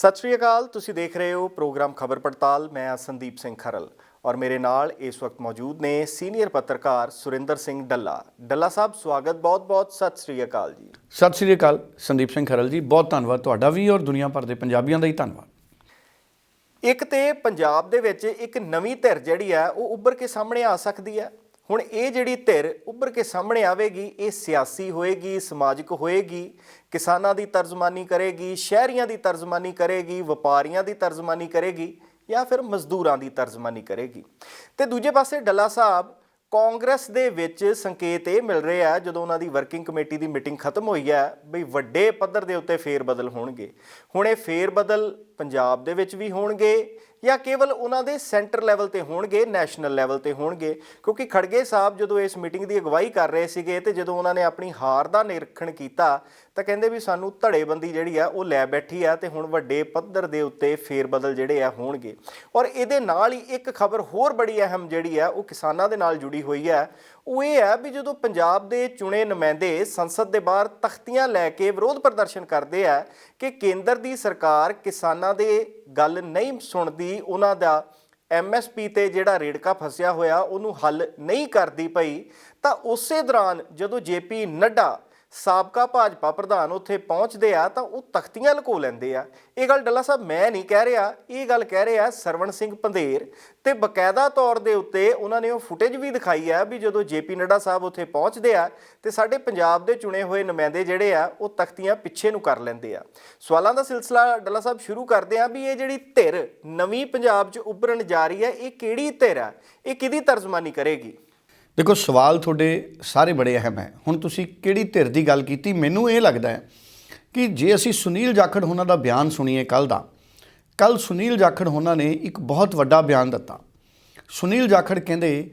ਸਤਿ ਸ਼੍ਰੀ ਅਕਾਲ ਤੁਸੀਂ ਦੇਖ ਰਹੇ ਹੋ ਪ੍ਰੋਗਰਾਮ ਖਬਰ ਪੜਤਾਲ ਮੈਂ ਹਾਂ ਸੰਦੀਪ ਸਿੰਘ ਖਰਲ ਔਰ ਮੇਰੇ ਨਾਲ ਇਸ ਵਕਤ ਮੌਜੂਦ ਨੇ ਸੀਨੀਅਰ ਪੱਤਰਕਾਰ ਸੁਰਿੰਦਰ ਸਿੰਘ ਡੱਲਾ। ਡੱਲਾ ਸਾਹਿਬ ਸਵਾਗਤ ਬਹੁਤ-ਬਹੁਤ ਸਤਿ ਸ਼੍ਰੀ ਅਕਾਲ ਜੀ। ਸਤਿ ਸ੍ਰੀ ਅਕਾਲ ਸੰਦੀਪ ਸਿੰਘ ਖਰਲ ਜੀ ਬਹੁਤ ਧੰਨਵਾਦ ਤੁਹਾਡਾ ਵੀ ਔਰ ਦੁਨੀਆ ਭਰ ਦੇ ਪੰਜਾਬੀਆਂ ਦਾ ਹੀ ਧੰਨਵਾਦ। ਇੱਕ ਤੇ ਪੰਜਾਬ ਦੇ ਵਿੱਚ ਇੱਕ ਨਵੀਂ ਧਿਰ ਜਿਹੜੀ ਆ ਉਹ ਉੱਭਰ ਕੇ ਸਾਹਮਣੇ ਆ ਸਕਦੀ ਹੈ। ਹੁਣ ਇਹ ਜਿਹੜੀ ਧਿਰ ਉੱਭਰ ਕੇ ਸਾਹਮਣੇ ਆਵੇਗੀ, ਇਹ ਸਿਆਸੀ ਹੋਏਗੀ, ਸਮਾਜਿਕ ਹੋਏਗੀ, ਕਿਸਾਨਾਂ ਦੀ ਤਰਜਮਾਨੀ ਕਰੇਗੀ, ਸ਼ਹਿਰੀਆਂ ਦੀ ਤਰਜਮਾਨੀ ਕਰੇਗੀ, ਵਪਾਰੀਆਂ ਦੀ ਤਰਜਮਾਨੀ ਕਰੇਗੀ ਜਾਂ ਫਿਰ ਮਜ਼ਦੂਰਾਂ ਦੀ ਤਰਜਮਾਨੀ ਕਰੇਗੀ। ਤੇ ਦੂਜੇ ਪਾਸੇ ਡੱਲਾ ਸਾਹਿਬ, ਕਾਂਗਰਸ ਦੇ ਵਿੱਚ ਸੰਕੇਤ ਇਹ ਮਿਲ ਰਿਹਾ ਜਦੋਂ ਉਹਨਾਂ ਦੀ ਵਰਕਿੰਗ ਕਮੇਟੀ ਦੀ ਮੀਟਿੰਗ ਖਤਮ ਹੋਈ ਹੈ, ਬਈ ਵੱਡੇ ਪੱਧਰ ਦੇ ਉੱਤੇ ਫੇਰ ਬਦਲ ਹੋਣਗੇ। ਹੁਣ ਇਹ ਫੇਰ ਬਦਲ ਪੰਜਾਬ ਦੇ ਵਿੱਚ ਵੀ ਹੋਣਗੇ ਜਾਂ ਕੇਵਲ ਉਹਨਾਂ ਦੇ ਸੈਂਟਰ ਲੈਵਲ ਤੇ ਹੋਣਗੇ, ਨੈਸ਼ਨਲ ਲੈਵਲ ਤੇ ਹੋਣਗੇ? ਕਿਉਂਕਿ ਖੜਗੇ ਸਾਹਿਬ ਜਦੋਂ ਇਸ ਮੀਟਿੰਗ ਦੀ ਅਗਵਾਈ ਕਰ ਰਹੇ ਸੀਗੇ ਤੇ ਜਦੋਂ ਉਹਨਾਂ ਨੇ ਆਪਣੀ ਹਾਰ ਦਾ ਨਿਰੀਖਣ ਕੀਤਾ, ਤਾਂ ਕਹਿੰਦੇ ਵੀ ਸਾਨੂੰ ਧੜੇਬੰਦੀ ਜਿਹੜੀ ਆ ਉਹ ਲੈ ਬੈਠੀ ਆ ਤੇ ਹੁਣ ਵੱਡੇ ਪੱਧਰ ਦੇ ਉੱਤੇ ਫੇਰ ਬਦਲ ਜਿਹੜੇ ਆ ਹੋਣਗੇ। ਔਰ ਇਹਦੇ ਨਾਲ ਹੀ ਇੱਕ ਖਬਰ ਹੋਰ ਬੜੀ ਅਹਿਮ ਜਿਹੜੀ ਆ, ਉਹ ਕਿਸਾਨਾਂ ਦੇ ਨਾਲ ਜੁੜੀ ਹੋਈ ਹੈ ਉਹ ਇਹ ਹੈ ਵੀ ਜਦੋਂ ਪੰਜਾਬ ਦੇ ਚੁਣੇ ਨੁਮਾਇੰਦੇ ਸੰਸਦ ਦੇ ਬਾਹਰ ਤਖਤੀਆਂ ਲੈ ਕੇ ਵਿਰੋਧ ਪ੍ਰਦਰਸ਼ਨ ਕਰਦੇ ਆ ਕਿ ਕੇਂਦਰ ਦੀ ਸਰਕਾਰ ਕਿਸਾਨਾਂ ਦੇ ਗੱਲ ਨਹੀਂ ਸੁਣਦੀ, ਉਹਨਾਂ ਦਾ ਐਮਐਸਪੀ ਤੇ ਜਿਹੜਾ ਰੇੜਕਾ ਫਸਿਆ ਹੋਇਆ ਉਹਨੂੰ ਹੱਲ ਨਹੀਂ ਕਰਦੀ ਪਈ, ਤਾਂ ਉਸੇ ਦੌਰਾਨ ਜਦੋਂ ਜੇਪੀ ਨੱਡਾ ਸਾਬਕਾ ਭਾਜਪਾ ਪ੍ਰਧਾਨ ਉੱਥੇ ਪਹੁੰਚਦੇ ਆ ਤਾਂ ਉਹ ਤਖਤੀਆਂ ਲਕੋ ਲੈਂਦੇ ਆ। ਇਹ ਗੱਲ ਡੱਲਾ ਸਾਹਿਬ ਮੈਂ ਨਹੀਂ ਕਹਿ ਰਿਹਾ, ਇਹ ਗੱਲ ਕਹਿ ਰਿਹਾ ਸਰਵਣ ਸਿੰਘ ਪੰਧੇਰ। ਤੇ ਬਕਾਇਦਾ ਤੌਰ ਦੇ ਉੱਤੇ ਉਹਨਾਂ ਨੇ ਉਹ ਫੁਟੇਜ ਵੀ ਦਿਖਾਈ ਆ ਵੀ ਜਦੋਂ ਜੇਪੀ ਨੱਡਾ ਸਾਹਿਬ ਉੱਥੇ ਪਹੁੰਚਦੇ ਆ ਤੇ ਸਾਡੇ ਪੰਜਾਬ ਦੇ ਚੁਣੇ ਹੋਏ ਨੁਮਾਇੰਦੇ ਜਿਹੜੇ ਆ, ਉਹ ਤਖਤੀਆਂ ਪਿੱਛੇ ਨੂੰ ਕਰ ਲੈਂਦੇ ਆ। ਸਵਾਲਾਂ ਦਾ ਸਿਲਸਿਲਾ ਡੱਲਾ ਸਾਹਿਬ ਸ਼ੁਰੂ ਕਰਦੇ ਆ ਵੀ ਇਹ ਜਿਹੜੀ ਧਿਰ ਨਵੀਂ ਪੰਜਾਬ 'ਚ ਉੱਭਰਨ ਜਾ ਰਹੀ ਹੈ, ਇਹ ਕਿਹੜੀ ਧਿਰ ਆ? ਇਹ ਕਿਹਦੀ ਤਰਜਮਾਨੀ ਕਰੇਗੀ? ਦੇਖੋ, ਸਵਾਲ ਤੁਹਾਡੇ ਸਾਰੇ ਬੜੇ ਅਹਿਮ ਹੈ। ਹੁਣ ਤੁਸੀਂ ਕਿਹੜੀ ਧਿਰ ਦੀ ਗੱਲ ਕੀਤੀ? ਮੈਨੂੰ ਇਹ ਲੱਗਦਾ ਹੈ ਕਿ ਜੇ ਅਸੀਂ ਸੁਨੀਲ ਜਾਖੜ ਉਹਨਾਂ ਦਾ ਬਿਆਨ ਸੁਣੀਏ ਕੱਲ ਦਾ ਕੱਲ ਸੁਨੀਲ ਜਾਖੜ ਉਹਨਾਂ ਨੇ ਇੱਕ ਬਹੁਤ ਵੱਡਾ ਬਿਆਨ ਦਿੱਤਾ। ਸੁਨੀਲ ਜਾਖੜ ਕਹਿੰਦੇ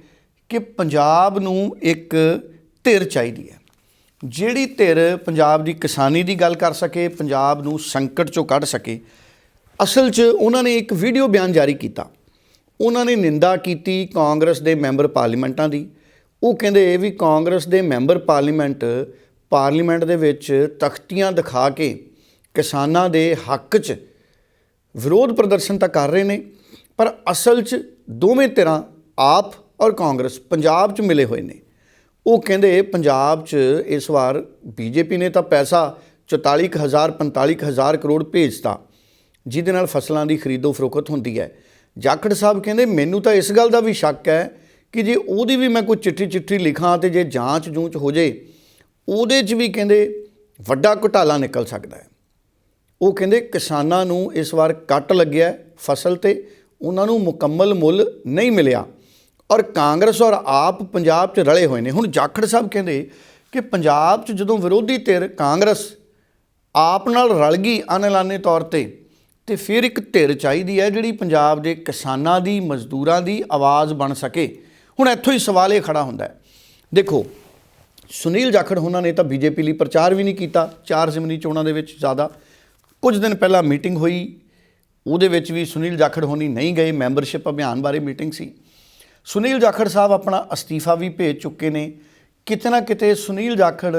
ਕਿ ਪੰਜਾਬ ਨੂੰ ਇੱਕ ਧਿਰ ਚਾਹੀਦੀ ਹੈ। ਜਿਹੜੀ ਧਿਰ ਪੰਜਾਬ ਦੀ ਕਿਸਾਨੀ ਦੀ ਗੱਲ ਕਰ ਸਕੇ, ਪੰਜਾਬ ਨੂੰ ਸੰਕਟ ਚੋਂ ਕੱਢ ਸਕੇ, ਅਸਲ 'ਚ ਉਹਨਾਂ ਨੇ ਇੱਕ ਵੀਡੀਓ ਬਿਆਨ ਜਾਰੀ ਕੀਤਾ। ਉਹਨਾਂ ਨੇ ਨਿੰਦਾ ਕੀਤੀ ਕਾਂਗਰਸ ਦੇ ਮੈਂਬਰ ਪਾਰਲੀਮੈਂਟਾਂ ਦੀ। ਉਹ ਕਹਿੰਦੇ ਵੀ ਕਾਂਗਰਸ ਦੇ ਮੈਂਬਰ ਪਾਰਲੀਮੈਂਟ ਪਾਰਲੀਮੈਂਟ ਦੇ ਵਿੱਚ ਤਖਤੀਆਂ ਦਿਖਾ ਕੇ ਕਿਸਾਨਾਂ ਦੇ ਹੱਕ 'ਚ ਵਿਰੋਧ ਪ੍ਰਦਰਸ਼ਨ ਤਾਂ ਕਰ ਰਹੇ ਨੇ, ਪਰ ਅਸਲ 'ਚ ਦੋਵੇਂ ਧਿਰਾਂ ਆਪ ਔਰ ਕਾਂਗਰਸ ਪੰਜਾਬ 'ਚ ਮਿਲੇ ਹੋਏ ਨੇ। ਉਹ ਕਹਿੰਦੇ ਪੰਜਾਬ 'ਚ ਇਸ ਵਾਰ ਬੀਜੇਪੀ ਨੇ ਤਾਂ ਪੈਸਾ 44000 45000 ਕਰੋੜ ਭੇਜਤਾ, ਜਿਹਦੇ ਨਾਲ ਫਸਲਾਂ ਦੀ ਖਰੀਦੋ ਫਰੋਖਤ ਹੁੰਦੀ ਹੈ। ਜਾਖੜ ਸਾਹਿਬ ਕਹਿੰਦੇ ਮੈਨੂੰ ਤਾਂ ਇਸ ਗੱਲ ਦਾ ਵੀ ਸ਼ੱਕ ਹੈ ਕਿ ਜੇ ਉਹਦੀ ਵੀ ਮੈਂ ਕੋਈ ਚਿੱਠੀ ਚਿੱਠੀ ਲਿਖਾਂ ਤੇ ਜੇ ਜਾਂਚ ਜੂੰਚ ਹੋ ਜੇ, ਉਹਦੇ 'ਚ ਵੀ ਕਹਿੰਦੇ ਵੱਡਾ ਘੁਟਾਲਾ ਨਿਕਲ ਸਕਦਾ ਹੈ। ਉਹ ਕਹਿੰਦੇ ਕਿਸਾਨਾਂ ਨੂੰ ਇਸ ਵਾਰ ਕੱਟ ਲੱਗਿਆ ਫਸਲ ਤੇ, ਉਹਨਾਂ ਨੂੰ ਮੁਕੰਮਲ ਮੁੱਲ ਨਹੀਂ ਮਿਲਿਆ। ਔਰ ਕਾਂਗਰਸ ਔਰ ਆਪ ਪੰਜਾਬ 'ਚ ਰਲੇ ਹੋਏ ਨੇ। ਹੁਣ ਜਾਖੜ ਸਾਹਿਬ ਕਹਿੰਦੇ ਕਿ ਪੰਜਾਬ 'ਚ ਜਦੋਂ ਵਿਰੋਧੀ ਧਿਰ ਕਾਂਗਰਸ ਆਪ ਨਾਲ ਰਲ ਗਈ ਅਨਲਾਨੇ ਤੌਰ ਤੇ ਤੇ ਫਿਰ ਇੱਕ ਧਿਰ ਚਾਹੀਦੀ ਹੈ ਜਿਹੜੀ ਪੰਜਾਬ ਦੇ ਕਿਸਾਨਾਂ ਦੀ, ਮਜ਼ਦੂਰਾਂ ਦੀ ਆਵਾਜ਼ ਬਣ ਸਕੇ। ਹੁਣ ਇੱਥੋਂ ਹੀ ਸਵਾਲ ਇਹ ਖੜਾ ਹੁੰਦਾ ਹੈ। ਦੇਖੋ, ਸੁਨੀਲ ਜਾਖੜ ਉਹਨਾਂ ਨੇ ਤਾਂ ਬੀਜੇਪੀ ਲਈ ਪ੍ਰਚਾਰ ਵੀ ਨਹੀਂ ਕੀਤਾ, ਚਾਰ ਜ਼ਿਮਨੀ ਚੋਣਾਂ ਦੇ ਵਿੱਚ ਜ਼ਿਆਦਾ। ਕੁਝ ਦਿਨ ਪਹਿਲਾਂ ਮੀਟਿੰਗ ਹੋਈ, ਉਹਦੇ ਵਿੱਚ ਵੀ ਸੁਨੀਲ ਜਾਖੜ ਹੋਣੀ ਨਹੀਂ ਗਏ, ਮੈਂਬਰਸ਼ਿਪ ਅਭਿਆਨ ਬਾਰੇ ਮੀਟਿੰਗ ਸੀ। ਸੁਨੀਲ ਜਾਖੜ ਸਾਹਿਬ ਆਪਣਾ ਅਸਤੀਫਾ ਵੀ ਭੇਜ ਚੁੱਕੇ ਨੇ। ਕਿਤੇ ਨਾ ਕਿਤੇ ਸੁਨੀਲ ਜਾਖੜ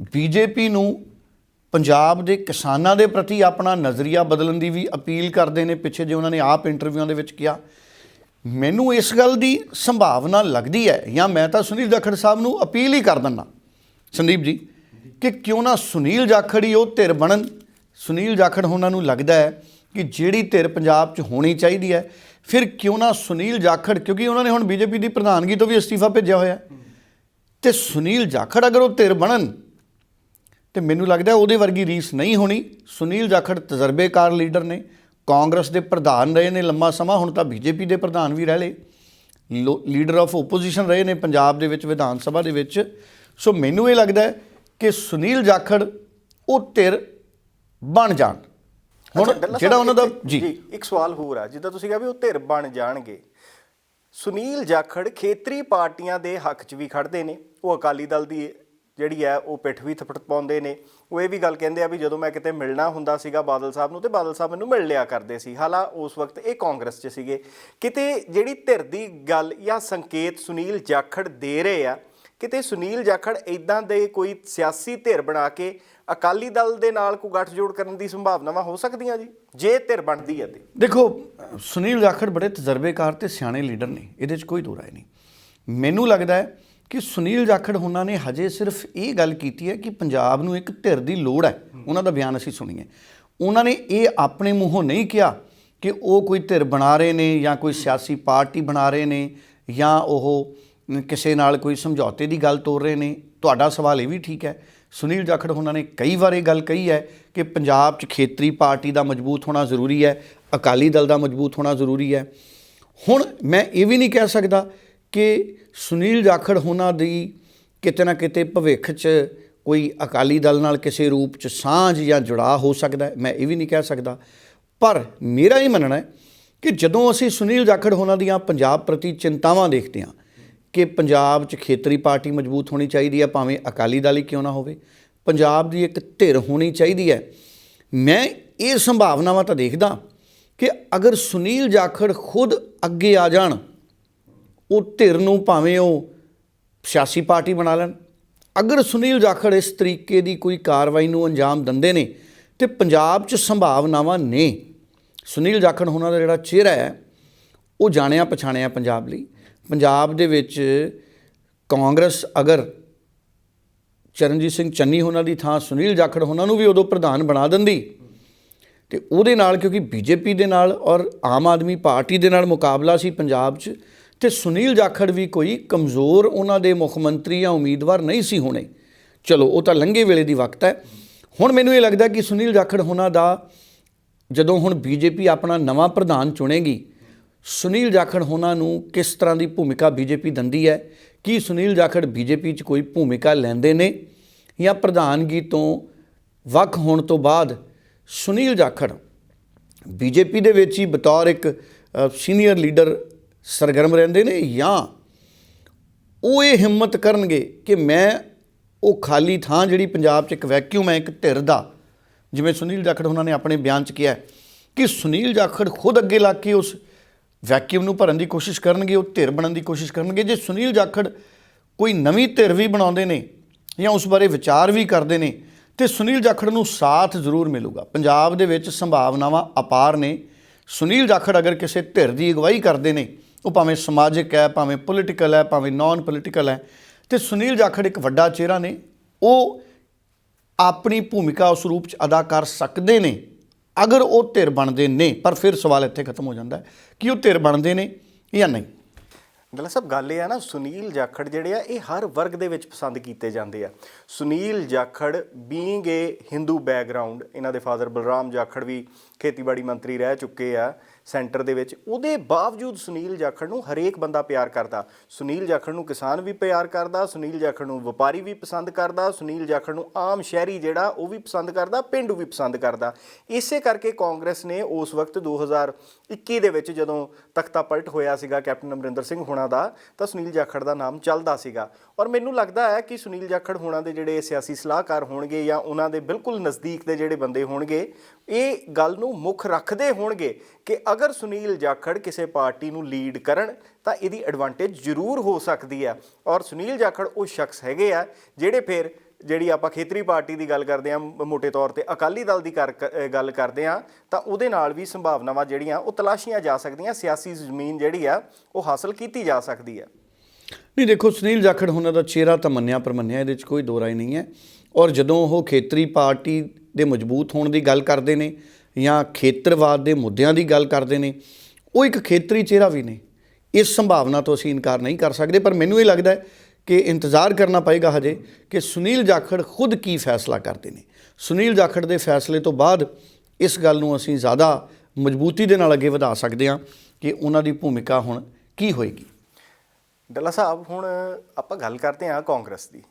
ਬੀਜੇਪੀ ਨੂੰ ਪੰਜਾਬ ਦੇ ਕਿਸਾਨਾਂ ਦੇ ਪ੍ਰਤੀ ਆਪਣਾ ਨਜ਼ਰੀਆ ਬਦਲਣ ਦੀ ਵੀ ਅਪੀਲ ਕਰਦੇ ਨੇ। ਪਿੱਛੇ ਜੇ ਉਹਨਾਂ ਨੇ ਆਪ ਇੰਟਰਵਿਊਆਂ ਦੇ ਵਿੱਚ ਕਿਹਾ ਮੈਨੂੰ ਇਸ ਗੱਲ ਦੀ ਸੰਭਾਵਨਾ ਲੱਗਦੀ ਹੈ ਜਾਂ ਮੈਂ ਤਾਂ ਸੁਨੀਲ ਜਾਖੜ ਸਾਹਿਬ ਨੂੰ ਅਪੀਲ ਹੀ ਕਰ ਦਿੰਦਾ। ਸੰਦੀਪ ਜੀ, ਕਿ ਕਿਉਂ ਨਾ ਸੁਨੀਲ ਜਾਖੜ ਹੀ ਉਹ ਧਿਰ ਬਣਨ। ਸੁਨੀਲ ਜਾਖੜ ਉਹਨਾਂ ਨੂੰ ਲੱਗਦਾ ਹੈ ਕਿ ਜਿਹੜੀ ਧਿਰ ਪੰਜਾਬ 'ਚ ਹੋਣੀ ਚਾਹੀਦੀ ਹੈ, ਫਿਰ ਕਿਉਂ ਨਾ ਸੁਨੀਲ ਜਾਖੜ, ਕਿਉਂਕਿ ਉਹਨਾਂ ਨੇ ਹੁਣ ਬੀਜੇਪੀ ਦੀ ਪ੍ਰਧਾਨਗੀ ਤੋਂ ਵੀ ਅਸਤੀਫਾ ਭੇਜਿਆ ਹੋਇਆ। ਹੈ ਤੇ ਸੁਨੀਲ ਜਾਖੜ ਅਗਰ ਉਹ ਧਿਰ ਬਣਨ, ਤੇ ਮੈਨੂੰ ਲੱਗਦਾ ਉਹਦੇ ਵਰਗੀ ਰੀਸ ਨਹੀਂ ਹੋਣੀ। ਸੁਨੀਲ ਜਾਖੜ ਤਜਰਬੇਕਾਰ ਲੀਡਰ ਨੇ ਕਾਂਗਰਸ ਦੇ ਪ੍ਰਧਾਨ ਰਹੇ ਨੇ ਲੰਮਾ ਸਮਾਂ ਹੁਣ ਤਾਂ ਬੀਜੇਪੀ ਦੇ ਪ੍ਰਧਾਨ ਵੀ ਰਹਿ ਲਏ। ਲੀਡਰ ਆਫ ਆਪੋਜੀਸ਼ਨ ਰਹੇ ਨੇ ਪੰਜਾਬ ਦੇ ਵਿੱਚ ਵਿਧਾਨ ਸਭਾ ਦੇ ਵਿੱਚ। ਸੋ ਮੈਨੂੰ ਇਹ ਲੱਗਦਾ ਹੈ ਕਿ ਸੁਨੀਲ ਜਾਖੜ ਉਹ ਧਿਰ ਬਣ ਜਾਣ। ਹੁਣ ਜਿਹੜਾ ਉਹਨਾਂ ਦਾ ਜੀ। ਇੱਕ ਸਵਾਲ ਹੋਰ ਆ ਜਿੱਦਾਂ ਤੁਸੀਂ ਕਿਹਾ ਵੀ ਉਹ ਧਿਰ ਬਣ ਜਾਣਗੇ। ਸੁਨੀਲ ਜਾਖੜ ਖੇਤਰੀ ਪਾਰਟੀਆਂ ਦੇ ਹੱਕ 'ਚ ਵੀ ਖੜਦੇ ਨੇ ਉਹ ਅਕਾਲੀ ਦਲ ਦੀ ਜਿਹੜੀ ਹੈ ਉਹ ਪਿੱਠ ਵੀ ਥਪਟ ਪਾਉਂਦੇ ਨੇ। ਉਹ ਇਹ ਵੀ ਗੱਲ ਕਹਿੰਦੇ ਆ ਵੀ ਜਦੋਂ ਮੈਂ ਕਿਤੇ ਮਿਲਣਾ ਹੁੰਦਾ ਸੀਗਾ ਬਾਦਲ ਸਾਹਿਬ ਨੂੰ ਤੇ ਬਾਦਲ ਸਾਹਿਬ ਮੈਨੂੰ ਮਿਲ ਲਿਆ ਕਰਦੇ ਸੀ। ਹਾਲਾ ਉਸ ਵਕਤ ਇਹ ਕਾਂਗਰਸ 'ਚ ਸੀਗੇ। ਕਿਤੇ ਜਿਹੜੀ ਧਿਰ ਦੀ ਗੱਲ ਜਾਂ ਸੰਕੇਤ ਸੁਨੀਲ ਜਾਖੜ ਦੇ ਰਹੇ ਆ, ਕਿਤੇ ਸੁਨੀਲ ਜਾਖੜ ਇਦਾਂ ਦੇ ਕੋਈ ਸਿਆਸੀ ਧਿਰ ਬਣਾ ਕੇ ਅਕਾਲੀ ਦਲ ਦੇ ਨਾਲ ਕੋਈ ਗੱਠਜੋੜ ਕਰਨ ਦੀ ਸੰਭਾਵਨਾਵਾਂ ਹੋ ਸਕਦੀਆਂ ਜੀ? ਜੇ ਧਿਰ ਬਣਦੀ ਹੈ ਤੇ। ਦੇਖੋ, ਸੁਨੀਲ ਜਾਖੜ ਬੜੇ ਤਜਰਬੇਕਾਰ ਤੇ ਸਿਆਣੇ ਲੀਡਰ ਨੇ। ਇਹਦੇ 'ਚ ਕੋਈ ਦੋ ਰਾਏ ਨਹੀਂ। ਮੈਨੂੰ ਲੱਗਦਾ ਹੈ ਕਿ ਸੁਨੀਲ ਜਾਖੜ ਉਹਨਾਂ ਨੇ ਹਜੇ ਸਿਰਫ ਇਹ ਗੱਲ ਕੀਤੀ ਹੈ ਕਿ ਪੰਜਾਬ ਨੂੰ ਇੱਕ ਧਿਰ ਦੀ ਲੋੜ ਹੈ। ਉਹਨਾਂ ਦਾ ਬਿਆਨ ਅਸੀਂ ਸੁਣੀਏ। ਉਹਨਾਂ ਨੇ ਇਹ ਆਪਣੇ ਮੂੰਹੋਂ ਨਹੀਂ ਕਿਹਾ ਕਿ ਉਹ ਕੋਈ ਧਿਰ ਬਣਾ ਰਹੇ ਨੇ ਜਾਂ ਕੋਈ ਸਿਆਸੀ ਪਾਰਟੀ ਬਣਾ ਰਹੇ ਨੇ ਜਾਂ ਉਹ ਕਿਸੇ ਨਾਲ ਕੋਈ ਸਮਝੌਤੇ ਦੀ ਗੱਲ ਤੋਰ ਰਹੇ ਨੇ। ਤੁਹਾਡਾ ਸਵਾਲ ਇਹ ਵੀ ਠੀਕ ਹੈ। ਸੁਨੀਲ ਜਾਖੜ ਉਹਨਾਂ ਨੇ ਕਈ ਵਾਰ ਇਹ ਗੱਲ ਕਹੀ ਹੈ ਕਿ ਪੰਜਾਬ 'ਚ ਖੇਤਰੀ ਪਾਰਟੀ ਦਾ ਮਜ਼ਬੂਤ ਹੋਣਾ ਜ਼ਰੂਰੀ ਹੈ, ਅਕਾਲੀ ਦਲ ਦਾ ਮਜ਼ਬੂਤ ਹੋਣਾ ਜ਼ਰੂਰੀ ਹੈ। ਹੁਣ ਮੈਂ ਇਹ ਵੀ ਨਹੀਂ ਕਹਿ ਸਕਦਾ ਕਿ ਸੁਨੀਲ ਜਾਖੜ ਉਹਨਾਂ ਦੀ ਕਿਤੇ ਨਾ ਕਿਤੇ ਭਵਿੱਖ 'ਚ ਕੋਈ ਅਕਾਲੀ ਦਲ ਨਾਲ ਕਿਸੇ ਰੂਪ 'ਚ ਸਾਂਝ ਜਾਂ ਜੁੜਾਅ ਹੋ ਸਕਦਾ ਹੈ, ਮੈਂ ਇਹ ਵੀ ਨਹੀਂ ਕਹਿ ਸਕਦਾ। ਪਰ ਮੇਰਾ ਇਹ ਮੰਨਣਾ ਹੈ ਕਿ ਜਦੋਂ ਅਸੀਂ ਸੁਨੀਲ ਜਾਖੜ ਉਹਨਾਂ ਦੀਆਂ ਪੰਜਾਬ ਪ੍ਰਤੀ ਚਿੰਤਾਵਾਂ ਦੇਖਦੇ ਹਾਂ ਕਿ ਪੰਜਾਬ 'ਚ ਖੇਤਰੀ ਪਾਰਟੀ ਮਜ਼ਬੂਤ ਹੋਣੀ ਚਾਹੀਦੀ ਹੈ, ਭਾਵੇਂ ਅਕਾਲੀ ਦਲ ਹੀ ਕਿਉਂ ਨਾ ਹੋਵੇ, ਪੰਜਾਬ ਦੀ ਇੱਕ ਧਿਰ ਹੋਣੀ ਚਾਹੀਦੀ ਹੈ, ਮੈਂ ਇਹ ਸੰਭਾਵਨਾਵਾਂ ਤਾਂ ਦੇਖਦਾ ਕਿ ਅਗਰ ਸੁਨੀਲ ਜਾਖੜ ਖੁਦ ਅੱਗੇ ਆ ਜਾਣ ਉਹ ਧਿਰ ਨੂੰ ਭਾਵੇਂ ਉਹ ਸਿਆਸੀ ਪਾਰਟੀ ਬਣਾ ਲੈਣ। ਅਗਰ ਸੁਨੀਲ ਜਾਖੜ ਇਸ ਤਰੀਕੇ ਦੀ ਕੋਈ ਕਾਰਵਾਈ ਨੂੰ ਅੰਜਾਮ ਦਿੰਦੇ ਨੇ, ਤੇ ਪੰਜਾਬ 'ਚ ਸੰਭਾਵਨਾਵਾਂ ਨੇ। ਸੁਨੀਲ ਜਾਖੜ ਉਹਨਾਂ ਦਾ ਜਿਹੜਾ ਚਿਹਰਾ ਹੈ, ਉਹ ਜਾਣਿਆ ਪਛਾਣਿਆ ਪੰਜਾਬ ਲਈ। ਪੰਜਾਬ ਦੇ ਵਿੱਚ ਕਾਂਗਰਸ ਅਗਰ ਚਰਨਜੀਤ ਸਿੰਘ ਚੰਨੀ ਉਹਨਾਂ ਦੀ ਥਾਂ ਸੁਨੀਲ ਜਾਖੜ ਉਹਨਾਂ ਨੂੰ ਵੀ ਉਦੋਂ ਪ੍ਰਧਾਨ ਬਣਾ ਦਿੰਦੀ, ਤੇ ਉਹਦੇ ਨਾਲ ਕਿਉਂਕਿ ਬੀਜੇਪੀ ਦੇ ਨਾਲ ਔਰ ਆਮ ਆਦਮੀ ਪਾਰਟੀ ਦੇ ਨਾਲ ਮੁਕਾਬਲਾ ਸੀ ਪੰਜਾਬ 'ਚ ਤੇ ਸੁਨੀਲ ਜਾਖੜ ਵੀ ਕੋਈ ਕਮਜ਼ੋਰ ਉਹਨਾਂ ਦੇ ਮੁੱਖ ਮੰਤਰੀ ਜਾਂ ਉਮੀਦਵਾਰ ਨਹੀਂ ਸੀ ਹੋਣੇ। ਚਲੋ, ਉਹ ਤਾਂ ਲੰਘੇ ਵੇਲੇ ਦੀ ਵਕਤ ਹੈ। ਹੁਣ ਮੈਨੂੰ ਇਹ ਲੱਗਦਾ ਕਿ ਸੁਨੀਲ ਜਾਖੜ ਉਹਨਾਂ ਦਾ ਜਦੋਂ ਹੁਣ ਬੀਜੇਪੀ ਆਪਣਾ ਨਵਾਂ ਪ੍ਰਧਾਨ ਚੁਣੇਗੀ, ਸੁਨੀਲ ਜਾਖੜ ਉਹਨਾਂ ਨੂੰ ਕਿਸ ਤਰ੍ਹਾਂ ਦੀ ਭੂਮਿਕਾ ਬੀਜੇਪੀ ਦਿੰਦੀ ਹੈ? ਕੀ ਸੁਨੀਲ ਜਾਖੜ ਬੀਜੇਪੀ 'ਚ ਕੋਈ ਭੂਮਿਕਾ ਲੈਂਦੇ ਨੇ? ਜਾਂ ਪ੍ਰਧਾਨਗੀ ਤੋਂ ਵੱਖ ਹੋਣ ਤੋਂ ਬਾਅਦ ਸੁਨੀਲ ਜਾਖੜ ਬੀਜੇਪੀ ਦੇ ਵਿੱਚ ਹੀ ਬਤੌਰ ਇੱਕ ਸੀਨੀਅਰ ਲੀਡਰ ਸਰਗਰਮ ਰਹਿੰਦੇ ਨੇ ਜਾਂ ਉਹ ਇਹ ਹਿੰਮਤ ਕਰਨਗੇ ਕਿ ਮੈਂ ਉਹ ਖਾਲੀ ਥਾਂ ਜਿਹੜੀ ਪੰਜਾਬ 'ਚ ਇੱਕ ਵੈਕਿਊਮ ਹੈ, ਇੱਕ ਧਿਰ ਦਾ, ਜਿਵੇਂ ਸੁਨੀਲ ਜਾਖੜ ਉਹਨਾਂ ਨੇ ਆਪਣੇ ਬਿਆਨ 'ਚ ਕਿਹਾ ਕਿ ਸੁਨੀਲ ਜਾਖੜ ਖੁਦ ਅੱਗੇ ਲੱਗ ਕੇ ਉਸ ਵੈਕਿਊਮ ਨੂੰ ਭਰਨ ਦੀ ਕੋਸ਼ਿਸ਼ ਕਰਨਗੇ, ਉਹ ਧਿਰ ਬਣਨ ਦੀ ਕੋਸ਼ਿਸ਼ ਕਰਨਗੇ। ਜੇ ਸੁਨੀਲ ਜਾਖੜ ਕੋਈ ਨਵੀਂ ਧਿਰ ਵੀ ਬਣਾਉਂਦੇ ਨੇ ਜਾਂ ਉਸ ਬਾਰੇ ਵਿਚਾਰ ਵੀ ਕਰਦੇ ਨੇ, ਤੇ ਸੁਨੀਲ ਜਾਖੜ ਨੂੰ ਸਾਥ ਜ਼ਰੂਰ ਮਿਲੂਗਾ। ਪੰਜਾਬ ਦੇ ਵਿੱਚ ਸੰਭਾਵਨਾਵਾਂ ਅਪਾਰ ਨੇ। ਸੁਨੀਲ ਜਾਖੜ ਅਗਰ ਕਿਸੇ ਧਿਰ ਦੀ ਅਗਵਾਈ ਕਰਦੇ ਨੇ ਉਹ ਭਾਵੇਂ ਸਮਾਜਿਕ ਹੈ, ਭਾਵੇਂ ਪੋਲੀਟੀਕਲ ਹੈ, ਭਾਵੇਂ ਨਾਨ ਪੋਲੀਟੀਕਲ ਹੈ। ਤੇ ਸੁਨੀਲ ਜਾਖੜ ਇੱਕ ਵੱਡਾ ਚਿਹਰਾ ਨੇ। ਉਹ ਆਪਣੀ ਭੂਮਿਕਾ ਉਸ ਰੂਪ ਚ ਅਦਾ ਕਰ ਸਕਦੇ ਨੇ, ਅਗਰ ਉਹ ਧਿਰ ਬਣਦੇ ਨੇ, ਪਰ ਫਿਰ ਸਵਾਲ ਇੱਥੇ ਖਤਮ ਹੋ ਜਾਂਦਾ ਹੈ ਕਿ ਉਹ ਧਿਰ ਬਣਦੇ ਨੇ ਜਾਂ ਨਹੀਂ। ਗੱਲ ਸਭ ਗੱਲ ਇਹ ਆ ਨਾ, ਸੁਨੀਲ ਜਾਖੜ ਜਿਹੜੇ ਆ, ਇਹ ਹਰ ਵਰਗ ਦੇ ਵਿੱਚ ਪਸੰਦ ਕੀਤੇ ਜਾਂਦੇ ਆ। Sunil Jakhar being a Hindu background ਇਹਨਾਂ ਦੇ ਫਾਦਰ ਬਲਰਾਮ ਜਾਖੜ ਵੀ ਖੇਤੀਬਾੜੀ ਮੰਤਰੀ ਰਹਿ ਚੁੱਕੇ ਆ। ਸੈਂਟਰ ਦੇ ਵਿੱਚ। ਉਹਦੇ ਬਾਵਜੂਦ ਸੁਨੀਲ ਜਾਖੜ ਨੂੰ ਹਰੇਕ ਬੰਦਾ ਪਿਆਰ ਕਰਦਾ। ਸੁਨੀਲ ਜਾਖੜ ਨੂੰ ਕਿਸਾਨ ਵੀ ਪਿਆਰ ਕਰਦਾ, ਸੁਨੀਲ ਜਾਖੜ ਨੂੰ ਵਪਾਰੀ ਵੀ ਪਸੰਦ ਕਰਦਾ, ਸੁਨੀਲ ਜਾਖੜ ਨੂੰ ਆਮ ਸ਼ਹਿਰੀ ਜਿਹੜਾ ਉਹ ਵੀ ਪਸੰਦ ਕਰਦਾ, ਪਿੰਡੂ ਵੀ ਪਸੰਦ ਕਰਦਾ। ਇਸੇ ਕਰਕੇ ਕਾਂਗਰਸ ਨੇ ਉਸ ਵਕਤ 2021 ਦੇ ਵਿੱਚ ਜਦੋਂ ਤਖਤਾ ਪਲਟ ਹੋਇਆ ਸੀਗਾ ਕੈਪਟਨ ਅਮਰਿੰਦਰ ਸਿੰਘ ਹੋਣਾ ਦਾ, ਤਾਂ ਸੁਨੀਲ ਜਾਖੜ ਦਾ ਨਾਮ ਚੱਲਦਾ ਸੀਗਾ। ਔਰ ਮੈਨੂੰ ਲੱਗਦਾ ਹੈ ਕਿ ਸੁਨੀਲ ਜਾਖੜ ਹੋਣਾ ਦੇ ਜਿਹੜੇ ਸਿਆਸੀ ਸਲਾਹਕਾਰ ਹੋਣਗੇ ਜਾਂ ਉਹਨਾਂ ਦੇ ਬਿਲਕੁਲ ਨਜ਼ਦੀਕ ਦੇ ਜਿਹੜੇ ਬੰਦੇ ਹੋਣਗੇ ਇਹ ਗੱਲ ਨੂੰ ਮੁੱਖ ਰੱਖਦੇ ਹੋਣਗੇ ਕਿ ਅਗਰ ਸੁਨੀਲ ਜਾਖੜ ਕਿਸੇ ਪਾਰਟੀ ਨੂੰ ਲੀਡ ਕਰਨ, ਤਾਂ ਇਹਦੀ ਐਡਵਾਂਟੇਜ ਜ਼ਰੂਰ ਹੋ ਸਕਦੀ ਹੈ। ਔਰ ਸੁਨੀਲ ਜਾਖੜ ਉਹ ਸ਼ਖਸ ਹੈਗੇ ਆ, ਜਿਹੜੇ ਫਿਰ ਜਿਹੜੀ ਆਪਾਂ ਖੇਤਰੀ ਪਾਰਟੀ ਦੀ ਗੱਲ ਕਰਦੇ ਆ ਮੋٹے ਤੌਰ ਤੇ ਅਕਾਲੀ ਦਲ ਦੀ ਕਰ- ਕ- ਗੱਲ ਕਰਦੇ ਆ ਤਾਂ ਉਹਦੇ ਨਾਲ ਵੀ ਸੰਭਾਵਨਾਵਾਂ ਜਿਹੜੀਆਂ, ਉਹ ਤਲਾਸ਼ੀਆਂ ਜਾ ਸਕਦੀਆਂ, ਸਿਆਸੀ ਜ਼ਮੀਨ ਜਿਹੜੀ ਆ, ਉਹ ਹਾਸਲ ਕੀਤੀ ਜਾ ਸਕਦੀ ਹੈ। ਨਹੀਂ, ਦੇਖੋ, ਸੁਨੀਲ ਜਾਖੜ ਉਹਨਾਂ ਦਾ ਚਿਹਰਾ ਤਾਂ ਮੰਨਿਆ ਪਰ ਮੰਨਿਆ ਇਹਦੇ 'ਚ ਕੋਈ ਦੋ ਰਾਏ ਨਹੀਂ ਹੈ। ਔਰ ਜਦੋਂ ਉਹ ਖੇਤਰੀ ਪਾਰਟੀ ਦੇ ਮਜ਼ਬੂਤ ਹੋਣ ਦੀ ਗੱਲ ਕਰਦੇ ਨੇ ਜਾਂ ਖੇਤਰਵਾਦ ਦੇ ਮੁੱਦਿਆਂ ਦੀ ਗੱਲ ਕਰਦੇ ਨੇ, ਉਹ ਇੱਕ ਖੇਤਰੀ ਚਿਹਰਾ ਵੀ ਨੇ। ਇਸ ਸੰਭਾਵਨਾ ਤੋਂ ਅਸੀਂ ਇਨਕਾਰ ਨਹੀਂ ਕਰ ਸਕਦੇ, ਪਰ ਮੈਨੂੰ ਇਹ ਲੱਗਦਾ ਕਿ ਇੰਤਜ਼ਾਰ ਕਰਨਾ ਪਏਗਾ ਹਜੇ ਕਿ ਸੁਨੀਲ ਜਾਖੜ ਖੁਦ ਕੀ ਫੈਸਲਾ ਕਰਦੇ ਨੇ। ਸੁਨੀਲ ਜਾਖੜ ਦੇ ਫੈਸਲੇ ਤੋਂ ਬਾਅਦ ਇਸ ਗੱਲ ਨੂੰ ਅਸੀਂ ਜ਼ਿਆਦਾ ਮਜ਼ਬੂਤੀ ਦੇ ਨਾਲ ਅੱਗੇ ਵਧਾ ਸਕਦੇ ਹਾਂ ਕਿ ਉਹਨਾਂ ਦੀ ਭੂਮਿਕਾ ਹੁਣ ਕੀ ਹੋਏਗੀ। ਡੱਲਾ ਸਾਹਿਬ, ਹੁਣ ਆਪਾਂ ਗੱਲ ਕਰਦੇ ਹਾਂ ਕਾਂਗਰਸ ਦੀ।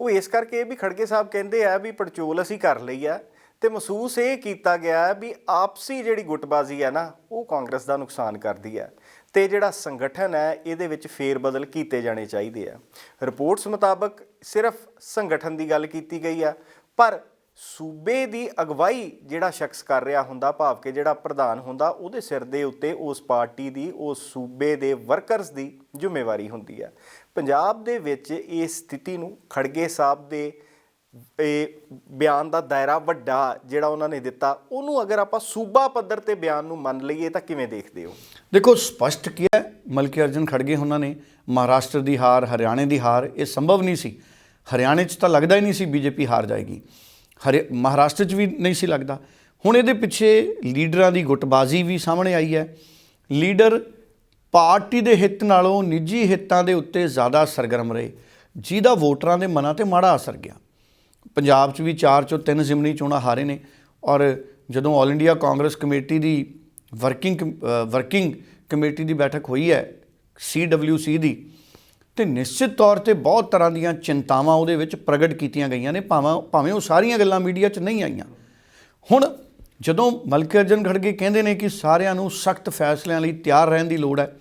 ਉਹ ਇਸ ਕਰਕੇ ਵੀ ਖੜਗੇ ਸਾਹਿਬ ਕਹਿੰਦੇ ਆ ਵੀ ਪੜਚੋਲ ਅਸੀਂ ਕਰ ਲਈ ਆ ਤੇ ਮਹਿਸੂਸ ਇਹ ਕੀਤਾ ਗਿਆ ਵੀ ਆਪਸੀ ਜਿਹੜੀ ਗੁੱਟਬਾਜ਼ੀ ਹੈ ਨਾ, ਉਹ ਕਾਂਗਰਸ ਦਾ ਨੁਕਸਾਨ ਕਰਦੀ ਹੈ ਤੇ ਜਿਹੜਾ ਸੰਗਠਨ ਹੈ, ਇਹਦੇ ਵਿੱਚ ਫੇਰ ਬਦਲ ਕੀਤੇ ਜਾਣੇ ਚਾਹੀਦੇ ਆ। ਰਿਪੋਰਟਸ ਮੁਤਾਬਕ ਸਿਰਫ ਸੰਗਠਨ ਦੀ ਗੱਲ ਕੀਤੀ ਗਈ ਆ, ਪਰ ਸੂਬੇ ਦੀ ਅਗਵਾਈ ਜਿਹੜਾ ਸ਼ਖਸ ਕਰ ਰਿਹਾ ਹੁੰਦਾ, ਭਾਵ ਕਿ ਜਿਹੜਾ ਪ੍ਰਧਾਨ ਹੁੰਦਾ, ਉਹਦੇ ਸਿਰ ਦੇ ਉੱਤੇ ਉਸ ਪਾਰਟੀ ਦੀ, ਉਸ ਸੂਬੇ ਦੇ ਵਰਕਰਸ ਦੀ ਜ਼ਿੰਮੇਵਾਰੀ ਹੁੰਦੀ ਹੈ ਪੰਜਾਬ ਦੇ ਵਿੱਚ ਇਸ ਸਥਿਤੀ ਨੂੰ ਖੜਗੇ ਸਾਹਿਬ ਦੇ, ਇਹ ਬਿਆਨ ਦਾ ਦਾਇਰਾ ਵੱਡਾ ਜਿਹੜਾ ਉਹਨਾਂ ਨੇ ਦਿੱਤਾ, ਉਹਨੂੰ ਅਗਰ ਆਪਾਂ ਸੂਬਾ ਪੱਧਰ ਤੇ ਬਿਆਨ ਨੂੰ ਮੰਨ ਲਈਏ ਤਾਂ ਕਿਵੇਂ ਦੇਖਦੇ ਹੋ? ਦੇਖੋ, ਸਪਸ਼ਟ ਕੀ ਹੈ, ਮਲਕੀ ਅਰਜਨ ਖੜਗੇ ਉਹਨਾਂ ਨੇ, ਮਹਾਰਾਸ਼ਟਰ ਦੀ ਹਾਰ, ਹਰਿਆਣੇ ਦੀ ਹਾਰ, ਇਹ ਸੰਭਵ ਨਹੀਂ ਸੀ। ਹਰਿਆਣੇ 'ਚ ਤਾਂ ਲੱਗਦਾ ਹੀ ਨਹੀਂ ਸੀ ਬੀਜੇਪੀ ਹਾਰ ਜਾਏਗੀ। ਹਰਿ, ਮਹਾਰਾਸ਼ਟਰ 'ਚ ਵੀ ਨਹੀਂ ਸੀ ਲੱਗਦਾ। ਹੁਣ ਇਹਦੇ ਪਿੱਛੇ ਲੀਡਰਾਂ ਦੀ ਗੁੱਟਬਾਜ਼ੀ ਵੀ ਸਾਹਮਣੇ ਆਈ ਹੈ। ਲੀਡਰ ਪਾਰਟੀ ਦੇ ਹਿੱਤ ਨਾਲੋਂ ਨਿੱਜੀ ਹਿੱਤਾਂ ਦੇ ਉੱਤੇ ਜ਼ਿਆਦਾ ਸਰਗਰਮ ਰਹੇ। ਜਿਹਦਾ ਵੋਟਰਾਂ ਦੇ ਮਨਾਂ ਤੇ ਮਾੜਾ ਅਸਰ ਗਿਆ। ਪੰਜਾਬ 'ਚ ਵੀ 4 ਚੋਂ 3 ਜ਼ਿਮਨੀ ਚੋਣਾਂ ਹਾਰੇ ਨੇ ਔਰ ਜਦੋਂ ਆਲ ਇੰਡੀਆ ਕਾਂਗਰਸ ਕਮੇਟੀ ਦੀ ਵਰਕਿੰਗ ਵਰਕਿੰਗ ਕਮੇਟੀ ਦੀ ਬੈਠਕ ਹੋਈ ਹੈ CWC ਦੀ, ਤੇ ਨਿਸ਼ਚਿਤ ਤੌਰ ਤੇ ਬਹੁਤ ਤਰ੍ਹਾਂ ਦੀਆਂ ਚਿੰਤਾਵਾਂ ਉਹਦੇ ਵਿੱਚ ਪ੍ਰਗਟ ਕੀਤੀਆਂ ਗਈਆਂ ਨੇ, ਭਾਵੇਂ ਭਾਵੇਂ ਉਹ ਸਾਰੀਆਂ ਗੱਲਾਂ ਮੀਡੀਆ 'ਚ ਨਹੀਂ ਆਈਆਂ। ਹੁਣ ਜਦੋਂ ਮਲਕੀ ਅਰਜਨ ਖੜਗੇ ਕਹਿੰਦੇ ਨੇ ਕਿ ਸਾਰਿਆਂ ਨੂੰ ਸਖਤ ਫੈਸਲਿਆਂ ਲਈ ਤਿਆਰ ਰਹਿਣ ਦੀ ਲੋੜ ਹੈ,